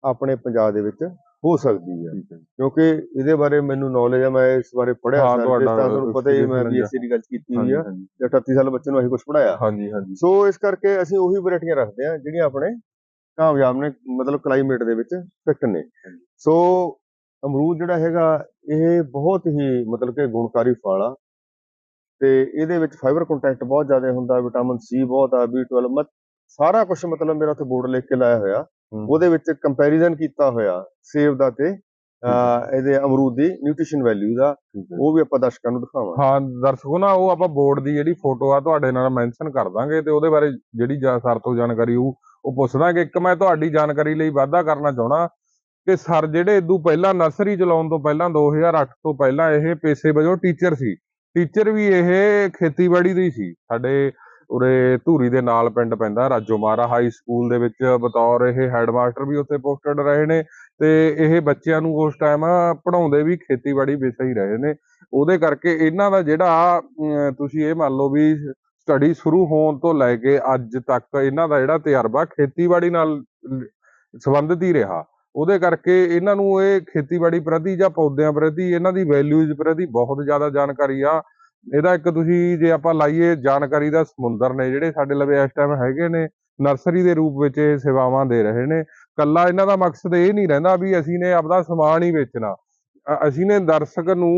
ਆਪਣੇ ਪੰਜਾਬ ਦੇ ਵਿੱਚ ਹੋ ਸਕਦੀ ਹੈ। ਠੀਕ ਹੈ ਜੀ। ਕਿਉਂਕਿ ਇਹਦੇ ਬਾਰੇ ਮੈਨੂੰ ਨੌਲੇਜ ਹੈ ਮੈਂ ਇਸ ਬਾਰੇ ਪੜ੍ਹਿਆ ਹਾਂ, ਤੁਹਾਡਾ ਤੁਹਾਨੂੰ ਪਤਾ ਹੀ ਮੈਂ ਬੀਐਸਸੀ ਦੀ ਗੱਲ ਕੀਤੀ ਹੋਈ ਆ। ਤੇ 38 ਸਾਲ ਬੱਚੇ ਨੂੰ ਅਸੀਂ ਕੁਝ ਪੜਾਇਆ ਹਾਂਜੀ ਹਾਂਜੀ। ਸੋ ਇਸ ਕਰਕੇ ਅਸੀਂ ਉਹੀ ਵੈਰਾਈਟੀਆਂ ਰੱਖਦੇ ਹਾਂ ਜਿਹੜੀਆਂ ਆਪਣੇ ਕਾਮਯਾਬ ਨੇ ਮਤਲਬ ਕਲਾਈਮੇਟ ਦੇ ਵਿੱਚ ਫਿੱਟ ਨੇ। ਸੋ ਅਮਰੂਦ ਜਿਹੜਾ ਹੈਗਾ ਇਹ ਬਹੁਤ ਹੀ ਮਤਲਬ ਕਿ ਗੁਣਕਾਰੀ ਫਲ ਆ। ਤੇ ਇਹਦੇ ਵਿੱਚ ਫਾਈਬਰ ਕੰਟੈਂਟ ਬਹੁਤ ਜ਼ਿਆਦਾ ਹੁੰਦਾ ਵਿਟਾਮਿਨ ਸੀ ਬਹੁਤ ਆ B12 ਮਤ ਸਾਰਾ ਕੁਝ ਮਤਲਬ ਮੇਰਾ ਉੱਥੇ ਬੋਰਡ ਲਿਖ ਕੇ ਲਾਇਆ ਹੋਇਆ। ਉਹਦੇ ਵਿੱਚ ਕੰਪੈਰੀਜ਼ਨ ਕੀਤਾ ਹੋਇਆ ਸੇਬ ਦਾ ਤੇ ਇਹਦੇ ਅਮਰੂਦ ਦੀ ਨਿਊਟ੍ਰੀਸ਼ਨ ਵੈਲਿਊ ਦਾ ਉਹ ਵੀ ਆਪਾਂ ਦਰਸ਼ਕਾਂ ਨੂੰ ਦਿਖਾਵਾਂਗੇ। ਹਾਂ ਦਰਸ਼ਕੋ ਨਾ ਉਹ ਆਪਾਂ ਬੋਰਡ ਦੀ ਜਿਹੜੀ ਫੋਟੋ ਆ ਤੁਹਾਡੇ ਨਾਲ ਮੈਂਸ਼ਨ ਕਰ ਦਾਂਗੇ ਤੇ ਉਹਦੇ ਬਾਰੇ ਜਿਹੜੀ ਸਰ ਤੋਂ ਜਾਣਕਾਰੀ ਉਹ ਉਹ ਪੁੱਛ ਦਾਂਗੇ। ਇੱਕ ਮੈਂ ਤੁਹਾਡੀ ਜਾਣਕਾਰੀ ਲਈ ਵਾਅਦਾ ਕਰਨਾ ਚਾਹਣਾ ਕਿ ਸਰ ਜਿਹੜੇ ਇਦੋਂ ਪਹਿਲਾਂ ਨਰਸਰੀ ਚਲਾਉਣ ਤੋਂ ਪਹਿਲਾਂ 2008 ਤੋਂ ਪਹਿਲਾਂ ਇਹ ਪੇਸ਼ੇ ਵਜੋਂ ਟੀਚਰ ਸੀ ਟੀਚਰ ਵੀ ਇਹ ਖੇਤੀਬਾੜੀ ਦੇ ਸੀ। ਸਾਡੇ ਉਰੇ ਧੂਰੀ ਦੇ ਨਾਲ ਪਿੰਡ ਪੈਂਦਾ ਰਾਜੋਮਾਰਾ ਹਾਈ ਸਕੂਲ ਦੇ ਵਿੱਚ ਬਤੌਰ ਇਹ ਹੈਡਮਾਸਟਰ ਵੀ ਉੱਥੇ ਪੋਸਟਡ ਰਹੇ ਨੇ ਤੇ ਇਹ ਬੱਚਿਆਂ ਨੂੰ ਉਸ ਟਾਈਮ ਪੜਾਉਂਦੇ ਵੀ ਖੇਤੀਬਾੜੀ ਵਿਸ਼ਾ ਹੀ ਰਹੇ ਨੇ। ਉਹਦੇ ਕਰਕੇ ਇਹਨਾਂ ਦਾ ਜਿਹੜਾ ਅਮ, ਤੁਸੀਂ ਇਹ ਮੰਨ ਲਓ ਵੀ ਸਟੱਡੀ ਸ਼ੁਰੂ ਹੋਣ ਤੋਂ ਲੈ ਕੇ ਅੱਜ ਤੱਕ ਇਹਨਾਂ ਦਾ ਜਿਹੜਾ ਤਜਰਬਾ ਖੇਤੀਬਾੜੀ ਨਾਲ ਸੰਬੰਧਿਤ ਹੀ ਰਿਹਾ। ਉਹਦੇ ਕਰਕੇ ਇਹਨਾਂ ਨੂੰ ਇਹ ਖੇਤੀਬਾੜੀ ਪ੍ਰਤੀ ਜਾਂ ਪੌਦਿਆਂ ਪ੍ਰਤੀ ਇਹਨਾਂ ਦੀ ਵੈਲਿਊਜ਼ ਪ੍ਰਤੀ ਬਹੁਤ ਜ਼ਿਆਦਾ ਜਾਣਕਾਰੀ ਆ। ਇਹਦਾ ਇੱਕ ਤੁਸੀਂ ਜੇ ਆਪਾਂ ਲਾਈਏ ਜਾਣਕਾਰੀ ਦਾ ਸਮੁੰਦਰ ਨੇ, ਜਿਹੜੇ ਸਾਡੇ ਲਵੇ ਇਸ ਟਾਈਮ ਹੈਗੇ ਨੇ, ਨਰਸਰੀ ਦੇ ਰੂਪ ਵਿੱਚ ਇਹ ਸੇਵਾਵਾਂ ਦੇ ਰਹੇ ਨੇ। ਕੱਲਾ ਇਹਨਾਂ ਦਾ ਮਕਸਦ ਇਹ ਨਹੀਂ ਰਹਿੰਦਾ ਵੀ ਅਸੀਂ ਨੇ ਆਪਦਾ ਸਮਾਨ ਹੀ ਵੇਚਣਾ। ਅਸੀਂ ਨੇ ਦਰਸ਼ਕ ਨੂੰ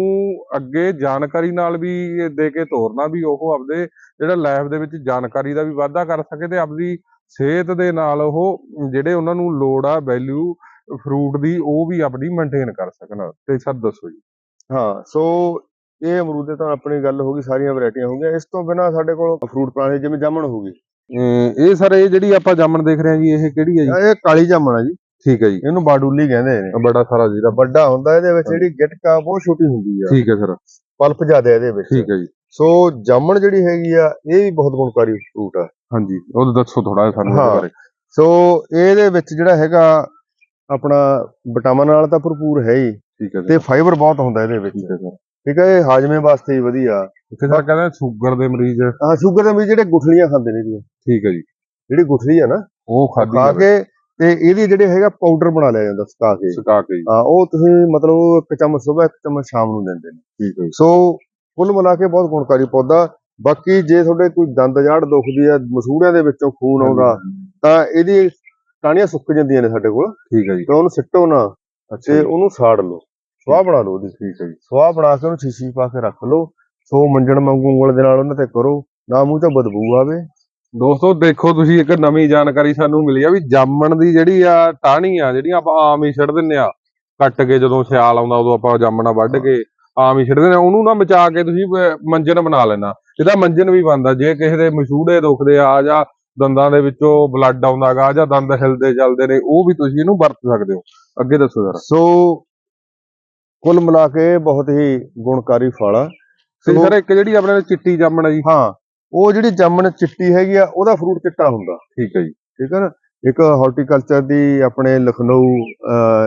ਅੱਗੇ ਜਾਣਕਾਰੀ ਨਾਲ ਵੀ ਦੇ ਕੇ ਤੋਰਨਾ ਵੀ ਉਹ ਆਪਦੇ ਜਿਹੜਾ ਲਾਈਫ ਦੇ ਵਿੱਚ ਜਾਣਕਾਰੀ ਦਾ ਵੀ ਵਾਧਾ ਕਰ ਸਕੇ ਤੇ ਆਪਦੀ ਸਿਹਤ ਦੇ ਨਾਲ ਉਹ ਜਿਹੜੇ ਉਹਨਾਂ ਨੂੰ ਲੋੜ ਆ ਵੈਲਿਊ ਫਰੂਟ ਦੀ ਉਹ ਵੀ ਆਪਣੀ ਮੇਨਟੇਨ ਕਰ ਸਕਣ। ਤੇ ਸਰ ਦੱਸੋ ਜੀ। ਹਾਂ ਸੋ ਇਹ ਅਮਰੂਦ ਦੇ ਤਾਂ ਆਪਣੀ ਗੱਲ ਹੋ ਗਈ ਸਾਰੀਆਂ ਵੈਰਾਈਟੀਆਂ ਹੋ ਗਈਆਂ। ਇਸ ਤੋਂ ਬਿਨਾ ਸਾਡੇ ਕੋਲ ਫਰੂਟ ਪਲਾਂਟ ਜਿਵੇਂ ਜਾਮਣ ਹੋ ਗਈ ਇਹ ਸਰ ਇਹ ਜਿਹੜੀ ਆਪਾਂ ਜਾਮਣ ਦੇਖ ਰਹੇ ਹਾਂ ਜੀ ਇਹ ਕਿਹੜੀ ਹੈ ਜੀ? ਇਹ ਕਾਲੀ ਜਾਮਣ ਆ ਜੀ। ਠੀਕ ਹੈ ਜੀ। ਇਹਨੂੰ ਬਾਡੂਲੀ ਕਹਿੰਦੇ ਨੇ। ਬੜਾ ਸਾਰਾ ਜਿਹੜਾ ਵੱਡਾ ਹੁੰਦਾ ਇਹਦੇ ਵਿੱਚ ਜਿਹੜੀ ਗਿਟਕਾ ਬਹੁਤ ਛੋਟੀ ਹੁੰਦੀ ਆ। ਠੀਕ ਹੈ ਸਰ। ਪਲਪ ਜ਼ਿਆਦਾ ਇਹਦੇ ਵਿੱਚ। ਠੀਕ ਹੈ ਜੀ। ਸੋ ਜਾਮਣ ਜਿਹੜੀ ਹੈਗੀ ਆ ਇਹ ਵੀ ਬਹੁਤ ਗੁਣਕਾਰੀ ਫਰੂਟ ਆ। ਹਾਂਜੀ ਉਹ ਦੱਸੋ ਥੋੜਾ ਸਾਨੂੰ ਇਹਦੇ ਹਾਂ। ਬਾਰੇ। ਸੋ ਇਹਦੇ ਵਿੱਚ ਜਿਹੜਾ ਹੈਗਾ ਆਪਣਾ ਵਿਟਾਮਿਨ ਨਾਲ ਤਾਂ ਭਰਪੂਰ ਹੈ ਹੀ। ਠੀਕ ਹੈ ਤੇ ਫਾਈਬਰ ਬਹੁਤ ਹੁੰਦਾ ਇਹਦੇ ਵਿੱਚ। ਠੀਕ ਹੈ ਹੈ ਇਹ ਹਾਜ਼ਮੇ ਵਾਸਤੇ ਹੀ ਵਧੀਆ। ਇੱਥੇ ਸਰ ਕਹਿੰਦੇ ਸ਼ੂਗਰ ਦੇ ਮਰੀਜ਼। ਹਾਂ ਸ਼ੂਗਰ ਦੇ ਵੀ ਜਿਹੜੇ ਗੁਠਲੀਆਂ ਖਾਂਦੇ ਨੇ ਜੀ। ਠੀਕ ਹੈ ਜੀ। ਜਿਹੜੀ ਗੁਠਲੀ ਆ ਨਾ ਉਹ ਖਾਦੀ ਖਾ ਕੇ ਤੇ ਇਹਦੀ ਜਿਹੜੇ ਹੈਗਾ ਪਾਊਡਰ ਬਣਾ ਲਿਆ ਜਾਂਦਾ ਸੁਕਾ ਕੇ। ਸੁਕਾ ਕੇ ਹਾਂ ਉਹ ਤੁਸੀਂ ਮਤਲਬ ਇੱਕ ਚਮਚ ਸਵੇਰ ਇੱਕ ਚਮਚ ਸ਼ਾਮ ਨੂੰ ਦਿੰਦੇ ਨੇ। ਠੀਕ ਹੈ ਸੋ ਕੁੱਲ ਮਿਲਾ ਕੇ ਬਹੁਤ ਗੁਣਕਾਰੀ ਪੌਦਾ। ਬਾਕੀ ਜੇ ਤੁਹਾਡੇ ਕੋਈ ਦੰਦ ਜਾੜ ਦੁਖਦੀ ਆ ਮਸੂੜਿਆਂ ਦੇ ਵਿੱਚੋਂ ਖੂਨ ਆਉਂਦਾ ਤਾਂ ਇਹਦੀ ਟਾਹਣੀਆਂ ਸੁੱਕ ਜਾਂਦੀਆਂ ਨੇ ਸਾਡੇ ਕੋਲ। ਠੀਕ ਹੈ ਜੀ। ਤੇ ਉਹਨੂੰ ਸਿੱਟੋ ਨਾ ਅੱਛਾ ਤੇ ਉਹਨੂੰ ਸਾੜ ਲਓ। ਸਵਾਹ ਬਣਾ ਲਓ ਉਹਦੀ। ਠੀਕ ਹੈ ਜੀ। ਸਵਾਹ ਬਣਾ ਕੇ ਉਹਨੂੰ ਸ਼ੀਸ਼ੀ ਪਾ ਕੇ ਰੱਖ ਲਓ। ਸੋ ਮੰਜਣ ਵਾਂਗੂ ਉਂਗਲ ਦੇ ਨਾਲ ਉਹਨਾਂ ਤੇ ਕਰੋ। ਨਾ ਮੂੰਹ ਚੋਂ ਬਦਬੂ ਆਵੇ। ਦੋਸਤੋ ਦੇਖੋ ਤੁਸੀਂ ਇੱਕ ਨਵੀਂ ਜਾਣਕਾਰੀ ਸਾਨੂੰ ਮਿਲੀ ਆ ਵੀ ਜਾਮਣ ਦੀ ਜਿਹੜੀ ਆ ਟਾਹਣੀ ਆ ਜਿਹੜੀਆਂ ਆਪਾਂ ਆਮ ਹੀ ਛੱਡ ਦਿੰਨੇ ਆ ਕੱਟ ਕੇ ਜਦੋਂ ਸਿਆਲ ਆਉਂਦਾ ਉਦੋਂ ਆਪਾਂ ਜਾਮਣਾ ਵੱਢ ਕੇ ਆਮ ਹੀ ਛੱਡ ਦਿੰਦੇ ਆ। ਉਹਨੂੰ ਨਾ ਬਚਾ ਕੇ ਤੁਸੀਂ ਮੰਜਨ ਬਣਾ ਲੈਣਾ। ਇਹਦਾ ਮੰਜਨ ਵੀ ਬਣਦਾ ਜੇ ਕਿਸੇ ਦੇ ਮਸ਼ੂੜੇ ਦੁਖਦੇ ਆ ਜਾਂ ਦੰਦਾਂ ਦੇ ਵਿੱਚੋਂ ਬਲੱਡ ਆਉਂਦਾਗਾ ਜਾਂ ਦੰਦ ਹਿਲਦੇ ਚੱਲਦੇ ਨੇ ਉਹ ਵੀ ਤੁਸੀਂ ਇਹਨੂੰ ਵਰਤ ਸਕਦੇ ਹੋ। ਅੱਗੇ ਦੱਸੋ ਜਰਾ। ਸੋ ਕੁੱਲ ਮਿਲਾ ਕੇ ਬਹੁਤ ਹੀ ਗੁਣਕਾਰੀ ਫਲ ਆ। ਤੇ ਸਰ ਇੱਕ ਜਿਹੜੀ ਆਪਣੇ ਚਿੱਟੀ ਜਾਮਣ ਆ ਜੀ। ਹਾਂ ਉਹ ਜਿਹੜੀ ਜਾਮਣ ਚਿੱਟੀ ਹੈਗੀ ਆ ਉਹਦਾ ਫਰੂਟ ਚਿੱਟਾ ਹੁੰਦਾ। ਠੀਕ ਹੈ ਜੀ। ਠੀਕ ਹੈ ਨਾ? ਇੱਕ ਹਾਰਟੀਕਲਚਰ ਦੀ ਆਪਣੇ ਲਖਨਊ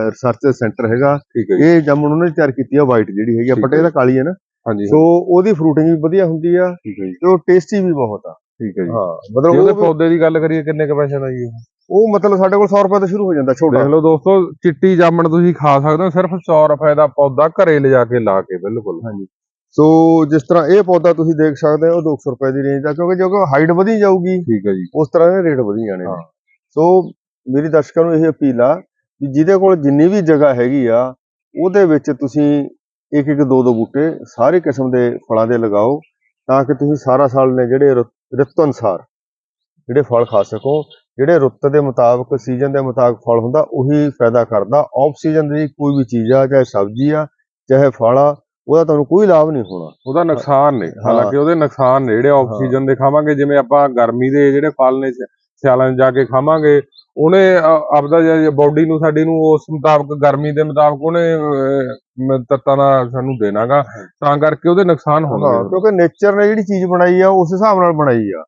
ਰਿਸਰਚ ਸੈਂਟਰ ਹੈਗਾ। ਠੀਕ ਹੈ ਇਹ ਜਾਮਣ ਉਹਨਾਂ ਨੇ ਤਿਆਰ ਕੀਤੀ ਆ ਵਾਈਟ ਜਿਹੜੀ ਹੈਗੀ ਆ ਬਟ ਇਹਦਾ ਕਾਲੀ ਹੈ ਨਾ। ਹਾਂਜੀ ਸੋ ਉਹਦੀ ਫਰੂਟਿੰਗ ਵੀ ਵਧੀਆ ਹੁੰਦੀ ਆ ਠੀਕ ਹੈ ਜੀ। ਤੇ ਉਹ ਟੇਸਟੀ ਵੀ ਬਹੁਤ ਆ। ਠੀਕ ਹੈ ਜੀ। ਹਾਂ ਮਤਲਬ ਉਹਦੇ ਉਹ ਪੌਦੇ ਦੀ ਗੱਲ ਕਰੀਏ ਕਿੰਨੇ ਕੁ ਪੈਸੇ ਦਾ ਜੀ ਉਹ? ਮਤਲਬ ਸਾਡੇ ਕੋਲ 100 ਰੁਪਏ ਤੋਂ ਸ਼ੁਰੂ ਹੋ ਜਾਂਦਾ ਛੋਟਾ। ਦੇਖ ਲਓ ਦੋਸਤੋ ਚਿੱਟੀ ਜਾਮਣ ਤੁਸੀਂ ਖਾ ਸਕਦੇ ਹੋ ਸਿਰਫ 100 ਰੁਪਏ ਦਾ ਪੌਦਾ ਘਰੇ ਲਿਜਾ ਕੇ ਲਾ ਕੇ ਬਿਲਕੁਲ। ਸੋ ਜਿਸ ਤਰ੍ਹਾਂ ਇਹ ਪੌਦਾ ਤੁਸੀਂ ਦੇਖ ਸਕਦੇ ਹੋ ਉਹ 200 ਰੁਪਏ ਦੀ ਰੇਂਜ ਦਾ ਕਿਉਂਕਿ ਜੋ ਹਾਈਟ ਵਧੀ ਜਾਊਗੀ ਠੀਕ ਹੈ ਜੀ। ਉਸ ਤਰ੍ਹਾਂ ਦੇ ਰੇਟ ਵਧੀ ਜਾਣੇ ਨੇ। ਹਾਂ। ਸੋ ਮੇਰੀ ਦਰਸ਼ਕਾਂ ਨੂੰ ਇਹ ਅਪੀਲ ਆ ਕਿ ਜਿਹਦੇ ਕੋਲ ਜਿੰਨੀ ਵੀ ਜਗ੍ਹਾ ਹੈਗੀ ਆ ਉਹਦੇ ਵਿੱਚ ਤੁਸੀਂ ਇੱਕ ਇੱਕ ਦੋ ਦੋ ਬੂਟੇ ਸਾਰੇ ਕਿਸਮ ਦੇ ਫਲਾਂ ਦੇ ਲਗਾਓ ਤਾਂ ਕਿ ਤੁਸੀਂ ਸਾਰਾ ਸਾਲ ਨੇ ਜਿਹੜੇ ਰੁੱਤ ਅਨੁਸਾਰ ਜਿਹੜੇ ਫਲ ਖਾ ਸਕੋ ਜਿਹੜੇ ਰੁੱਤ ਦੇ ਮੁਤਾਬਕ ਸੀਜ਼ਨ ਦੇ ਮੁਤਾਬਕ ਫਲ ਹੁੰਦਾ ਉਹੀ ਫਾਇਦਾ ਕਰਦਾ। ਆਫ ਸੀਜ਼ਨ ਦੀ ਕੋਈ ਵੀ ਚੀਜ਼ ਆ ਚਾਹੇ ਸਬਜ਼ੀ ਆ ਚਾਹੇ ਫਲ ਆ ਉਹਦਾ ਤੁਹਾਨੂੰ ਕੋਈ ਲਾਭ ਨਹੀਂ ਹੋਣਾ। ਉਹਦਾ ਨੁਕਸਾਨ ਨੇ। ਹਾਲਾਂਕਿ ਉਹਦੇ ਨੁਕਸਾਨ ਨੇ ਜਿਹੜੇ ਆਫ। ਸੀਜ਼ਨ ਦੇ ਖਾਵਾਂਗੇ ਜਿਵੇਂ ਆਪਾਂ ਗਰਮੀ ਦੇ ਜਿਹੜੇ ਫਲ ਨੇ ਸਿਆਲਾਂ 'ਚ ਜਾ ਕੇ ਖਾਵਾਂਗੇ ਉਹਨੇ ਆਪਦਾ ਬਾਡੀ ਨੂੰ ਸਾਡੀ ਨੂੰ ਉਸ ਮੁਤਾਬਕ ਗਰਮੀ ਦੇ ਮੁਤਾਬਕ ਉਹਨੇ ਤੱਤਾਂ ਦਾ ਸਾਨੂੰ ਦੇਣਾਗਾ। ਤਾਂ ਕਰਕੇ ਉਹਦੇ ਨੁਕਸਾਨ ਹੋਣਗੇ। ਕਿਉਂਕਿ ਨੇਚਰ ਨੇ ਜਿਹੜੀ ਚੀਜ਼ ਬਣਾਈ ਆ ਉਸ ਹਿਸਾਬ ਨਾਲ ਬਣਾਈ ਆ।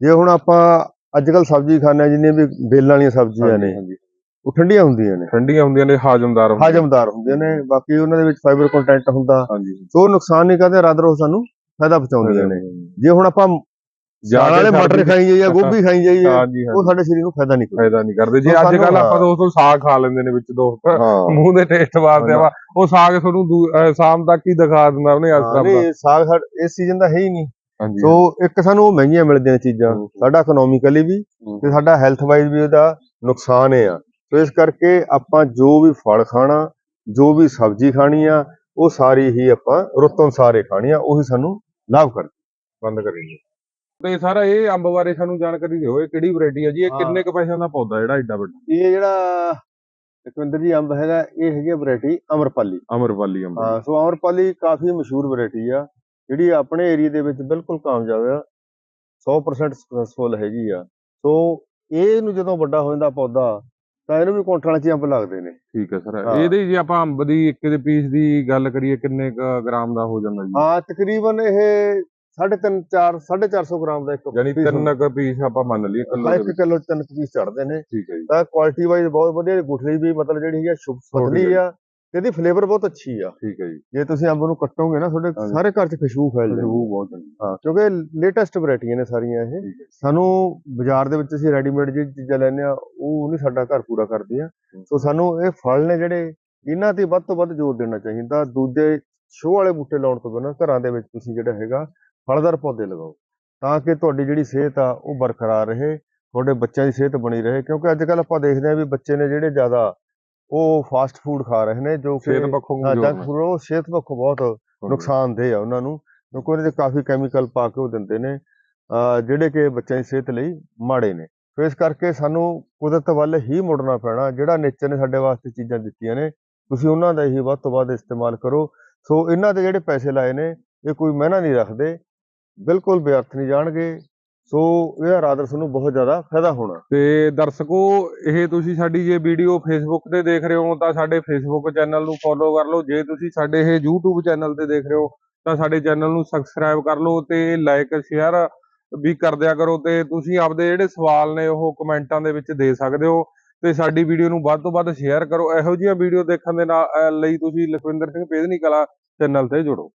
ਜੇ ਹੁਣ ਆਪਾਂ ਅੱਜ ਕੱਲ ਸਬਜ਼ੀ ਖਾਂਦੇ ਹਾਂ ਜਿੰਨੀਆਂ ਵੀ ਬੇਲਾਂ ਵਾਲੀਆਂ ਸਬਜ਼ੀਆਂ ਨੇ। ਉਹ ਠੰਡੀਆਂ ਹੁੰਦੀਆਂ ਨੇ। ਠੰਡੀਆਂ ਹੁੰਦੀਆਂ ਨੇ ਹਾਜ਼ਮਦਾਰ ਹੁੰਦੀਆਂ ਹਾਜ਼ਮਦਾਰ ਹੁੰਦੀਆਂ ਨੇ। ਬਾਕੀ ਉਹਨਾਂ ਦੇ ਵਿੱਚ ਫਾਈਬਰ ਕੰਟੈਂਟ ਹੁੰਦਾ। ਹਾਂਜੀ। ਸੋ ਨੁਕਸਾਨ ਨਹੀਂ ਕਰਦੇ ਰਾਦਰ ਉਹ ਸਾਨੂੰ ਫਾਇਦਾ ਪਹੁੰਚਾਉਂਦੀਆਂ ਨੇ। ਜੇ ਹੁਣ ਆਪਾਂ ਜਾਣ ਵਾਲੇ ਮਟਰ ਖਾਈ ਜਾਈਏ ਗੋਭੀ ਖਾਈ ਜਾਈਏ ਉਹ ਸਾਡੇ ਸਰੀਰ ਨੂੰ ਫਾਇਦਾ ਨਹੀਂ ਕਰਦਾ ਫਾਇਦਾ ਨਹੀਂ ਕਰਦੇ। ਜੇ ਅੱਜ ਕੱਲ ਆਪਾਂ। ਦੋਸਤੋ ਸਾਗ ਖਾ ਲੈਂਦੇ ਨੇ ਵਿੱਚ ਦੋਸਤ। ਮੂੰਹ ਦੇ ਟੇਸਟ ਵਾਸਤੇ। ਵਾ ਉਹ ਸਾਗ ਤੁਹਾਨੂੰ ਸ਼ਾਮ ਤੱਕ ਹੀ ਦਿਖਾ ਦਿੰਦਾ ਉਹਨੇ ਅੱਜ ਦਾ। ਨਹੀਂ ਸਾਗ ਸਾਡ- ਇਸ ਸੀਜ਼ਨ ਦਾ ਹੈ ਹੀ ਨਹੀਂ। ਸੋ ਇੱਕ ਸਾਨੂੰ ਉਹ ਮਹਿੰਗੀਆਂ ਮਿਲਦੀਆਂ ਚੀਜ਼ਾਂ। ਸਾਡਾ ਇਕਨੋਮਿਕਲੀ ਵੀ ਤੇ ਸਾਡਾ ਹੈਲਥ ਵਾਈਜ਼ ਵੀ ਉਹਦਾ ਨੁਕਸਾਨ ਹੈ ਆ। ਸੋ ਇਸ ਕਰਕੇ ਆਪਾਂ ਜੋ ਵੀ ਫਲ ਖਾਣਾ ਜੋ ਵੀ ਸਬਜ਼ੀ ਖਾਣੀ ਆ ਉਹ ਸਾਰੀ ਹੀ ਆਪਾਂ ਰੁੱਤ ਅਨੁਸਾਰ ਹੀ ਖਾਣੀ ਆ ਉਹੀ ਸਾਨੂੰ ਲਾਭ ਕਰਦੀ ਬੰਦ ਕਰੀਏ ਤੇ ਸਾਰਾ ਇਹ ਅੰਬ ਬਾਰੇ ਸਾਨੂੰ ਜਾਣਕਾਰੀ ਦਿਓ ਇਹ ਕਿਹੜੀ ਵੈਰਾਈਟੀ ਹੈ ਜੀ ਇਹ ਹਾਂ। ਕਿੰਨੇ ਕੁ ਪੈਸਿਆਂ ਦਾ ਪੌਦਾ ਜਿਹੜਾ ਏਡਾ ਵੱਡਾ? ਇਹ ਜਿਹੜਾ ਲਖਵਿੰਦਰ ਜੀ ਅੰਬ ਹੈਗਾ ਇਹ ਹੈਗੀ ਵੈਰਾਈਟੀ ਅਮਰਪਾਲੀ। ਅਮਰਵਾਲੀ ਅੰਬ। ਹਾਂ ਸੋ ਅਮਰਪਾਲੀ ਕਾਫੀ ਮਸ਼ਹੂਰ ਵੈਰਾਈਟੀ ਆ ਜਿਹੜੀ ਆਪਣੇ ਏਰੀਆ ਦੇ ਵਿੱਚ ਬਿਲਕੁਲ ਕਾਮਯਾਬ ਆ 100% ਸਕਸੈਸਫੁਲ ਹੈਗੀ ਆ। ਸੋ ਇਹ ਨੂੰ ਜਦੋਂ ਵੱਡਾ ਹੋ ਜਾਂਦਾ ਪੌਦਾ ਤਾਂ ਇਹਨੂੰ ਵੀ ਕੁਇੰਟਲਾਂ 'ਚ ਹੀ ਅੰਬ ਲੱਗਦੇ ਨੇ। ਠੀਕ ਹੈ ਸਰ ਹਾਂ। ਇਹਦੇ ਜੇ ਆਪਾਂ ਅੰਬ ਦੀ ਇੱਕ ਦੇ ਪੀਸ ਦੀ ਗੱਲ ਕਰੀਏ ਕਿੰਨੇ ਕੁ ਗ੍ਰਾਮ ਦਾ ਹੋ ਜਾਂਦਾ ਜੀ? ਹਾਂ ਤਕਰੀਬਨ ਇਹ 3.5 4 450 ਗ੍ਰਾਮ ਦਾ ਇੱਕ ਯਾਨੀ ਤਿੰਨ ਕੁ ਪੀਸ ਆਪਾਂ ਮੰਨ ਲਈਏ ਕਿਲੋ ਦੇ ਇੱਕ ਵਿੱਚ। ਕਿਲੋ ਤਿੰਨ ਪੀਸ ਚੜਦੇ ਨੇ। ਠੀਕ ਹੈ ਜੀ। ਤਾਂ ਕੁਆਲਿਟੀ ਵਾਈਜ਼ ਬਹੁਤ ਵਧੀਆ ਗੁਠਲੀ ਵੀ ਮਤਲਬ ਜਿਹੜੀ ਹੈ ਸ਼ੁਭ ਪਤਲੀ ਹੈ। ਆ ਤੇ ਇਹਦੀ ਫਲੇਵਰ ਬਹੁਤ ਅੱਛੀ ਆ। ਠੀਕ ਹੈ ਜੀ। ਜੇ ਤੁਸੀਂ ਅੰਬ ਨੂੰ ਕੱਟੋਗੇ ਨਾ ਤੁਹਾਡੇ ਹਾਂਜੀ। ਸਾਰੇ ਘਰ 'ਚ ਖੁਸ਼ਬੂ ਫੈਲ ਜਾਏਗੀ। ਖੁਸ਼ਬੂ ਬਹੁਤ ਚੰਗੀ ਹਾਂ ਕਿਉਂਕਿ ਲੇਟੈਸਟ ਵੈਰਾਈਟੀਆਂ ਨੇ ਸਾਰੀਆਂ ਇਹ। ਸਾਨੂੰ ਬਾਜ਼ਾਰ ਦੇ ਵਿੱਚ ਅਸੀਂ ਰੈਡੀਮੇਡ ਜਿਹੜੀ ਚੀਜ਼ਾਂ ਲੈਂਦੇ ਆ ਉਹ ਨਹੀਂ ਸਾਡਾ ਘਰ ਪੂਰਾ ਕਰਦੀਆਂ ਸੋ ਸਾਨੂੰ ਇਹ ਫਲ ਨੇ ਜਿਹੜੇ ਇਹਨਾਂ ਤੇ ਵੱਧ ਤੋਂ ਵੱਧ ਜ਼ੋਰ ਦੇਣਾ ਚਾਹੀਦਾ। ਦੂਜੇ ਸ਼ੋਅ ਵਾਲੇ ਬੂਟੇ ਲਾਉਣ ਤੋਂ ਬਿਨਾਂ ਘਰਾਂ ਦੇ ਵਿੱਚ ਤੁਸੀਂ ਜਿਹੜਾ ਹੈਗਾ ਫਲਦਾਰ ਪੌਦੇ ਲਗਾਓ ਤਾਂ ਕਿ ਤੁਹਾਡੀ ਜਿਹੜੀ ਸਿਹਤ ਆ ਉਹ ਬਰਕਰਾਰ ਰਹੇ ਤੁਹਾਡੇ ਬੱਚਿਆਂ ਦੀ ਸਿਹਤ ਬਣੀ ਰਹੇ ਕਿਉਂਕਿ ਅੱਜ ਕੱਲ ਆਪਾਂ ਦੇਖਦੇ ਆ ਵੀ ਬੱਚੇ ਨੇ ਜਿਹੜੇ ਜ਼ਿਆਦਾ ਉਹ ਫਾਸਟ ਫੂਡ ਖਾ ਰਹੇ ਨੇ ਜੋ ਕਿ ਸਿਹਤ ਪੱਖੋਂ ਜੰਕ। ਫੂਡ ਉਹ ਸਿਹਤ ਪੱਖੋਂ ਬਹੁਤ ਨੁਕਸਾਨਦੇਹ ਆ ਉਹਨਾਂ ਨੂੰ ਕਿਉਂਕਿ ਉਹਦੇ 'ਚ ਕਾਫੀ ਕੈਮੀਕਲ ਪਾ ਕੇ ਉਹ ਦਿੰਦੇ ਨੇ ਜਿਹੜੇ ਕਿ ਬੱਚਿਆਂ ਦੀ ਸਿਹਤ ਲਈ ਮਾੜੇ ਨੇ। ਸੋ ਇਸ ਕਰਕੇ ਸਾਨੂੰ ਕੁਦਰਤ ਵੱਲ ਹੀ ਮੁੜਨਾ ਪੈਣਾ ਜਿਹੜਾ ਨੇਚਰ ਨੇ ਸਾਡੇ ਵਾਸਤੇ ਚੀਜ਼ਾਂ ਦਿੱਤੀਆਂ ਨੇ ਤੁਸੀਂ ਉਹਨਾਂ ਦਾ ਹੀ ਵੱਧ ਤੋਂ ਵੱਧ ਇਸਤੇਮਾਲ ਕਰੋ। ਸੋ ਇਹਨਾਂ ਦੇ ਜਿਹੜੇ ਪੈਸੇ ਲਾਏ ਨੇ ਇਹ ਕੋਈ ਮਹਿਨਾ ਨਹੀਂ ਰੱਖਦੇ। ਬਿਲਕੁਲ ਵਿਅਰਥ ਨਹੀਂ ਜਾਣਗੇ। ਸੋ ਇਹ ਰਾਦਰ ਨੂੰ ਬਹੁਤ ਜ਼ਿਆਦਾ ਫਾਇਦਾ ਹੋਣਾ। ਤੇ ਦਰਸ਼ਕੋ, ਇਹ ਤੁਸੀਂ ਸਾਡੀ ਜੇ ਵੀਡੀਓ ਫੇਸਬੁੱਕ ਤੇ ਦੇਖ ਰਹੇ ਹੋ, ਤਾਂ ਸਾਡੇ ਫੇਸਬੁੱਕ ਚੈਨਲ ਨੂੰ ਫੋਲੋ ਕਰ ਲਓ। ਜੇ ਤੁਸੀਂ ਸਾਡੇ ਇਹ YouTube ਚੈਨਲ ਤੇ ਦੇਖ ਰਹੇ ਹੋ, ਤਾਂ ਸਾਡੇ ਚੈਨਲ ਨੂੰ ਸਬਸਕ੍ਰਾਈਬ ਕਰ ਲਓ ਤੇ ਲਾਈਕ ਸ਼ੇਅਰ ਵੀ ਕਰ ਦਿਆ ਕਰੋ ਤੇ ਤੁਸੀਂ ਆਪਦੇ ਜਿਹੜੇ ਸਵਾਲ ਨੇ ਉਹ ਕਮੈਂਟਾਂ ਦੇ ਵਿੱਚ ਦੇ ਸਕਦੇ ਹੋ ਤੇ ਸਾਡੀ ਵੀਡੀਓ ਨੂੰ ਵੱਧ ਤੋਂ ਵੱਧ ਸ਼ੇਅਰ ਕਰੋ। ਇਹੋ ਜਿਹੀਆਂ ਵੀਡੀਓ ਦੇਖਣ ਦੇ ਨਾਲ ਲਈ ਤੁਸੀਂ ਲਖਵਿੰਦਰ ਸਿੰਘ ਪੇਦਨੀ ਕਲਾ ਚੈਨਲ ਤੇ ਜੁੜੋ।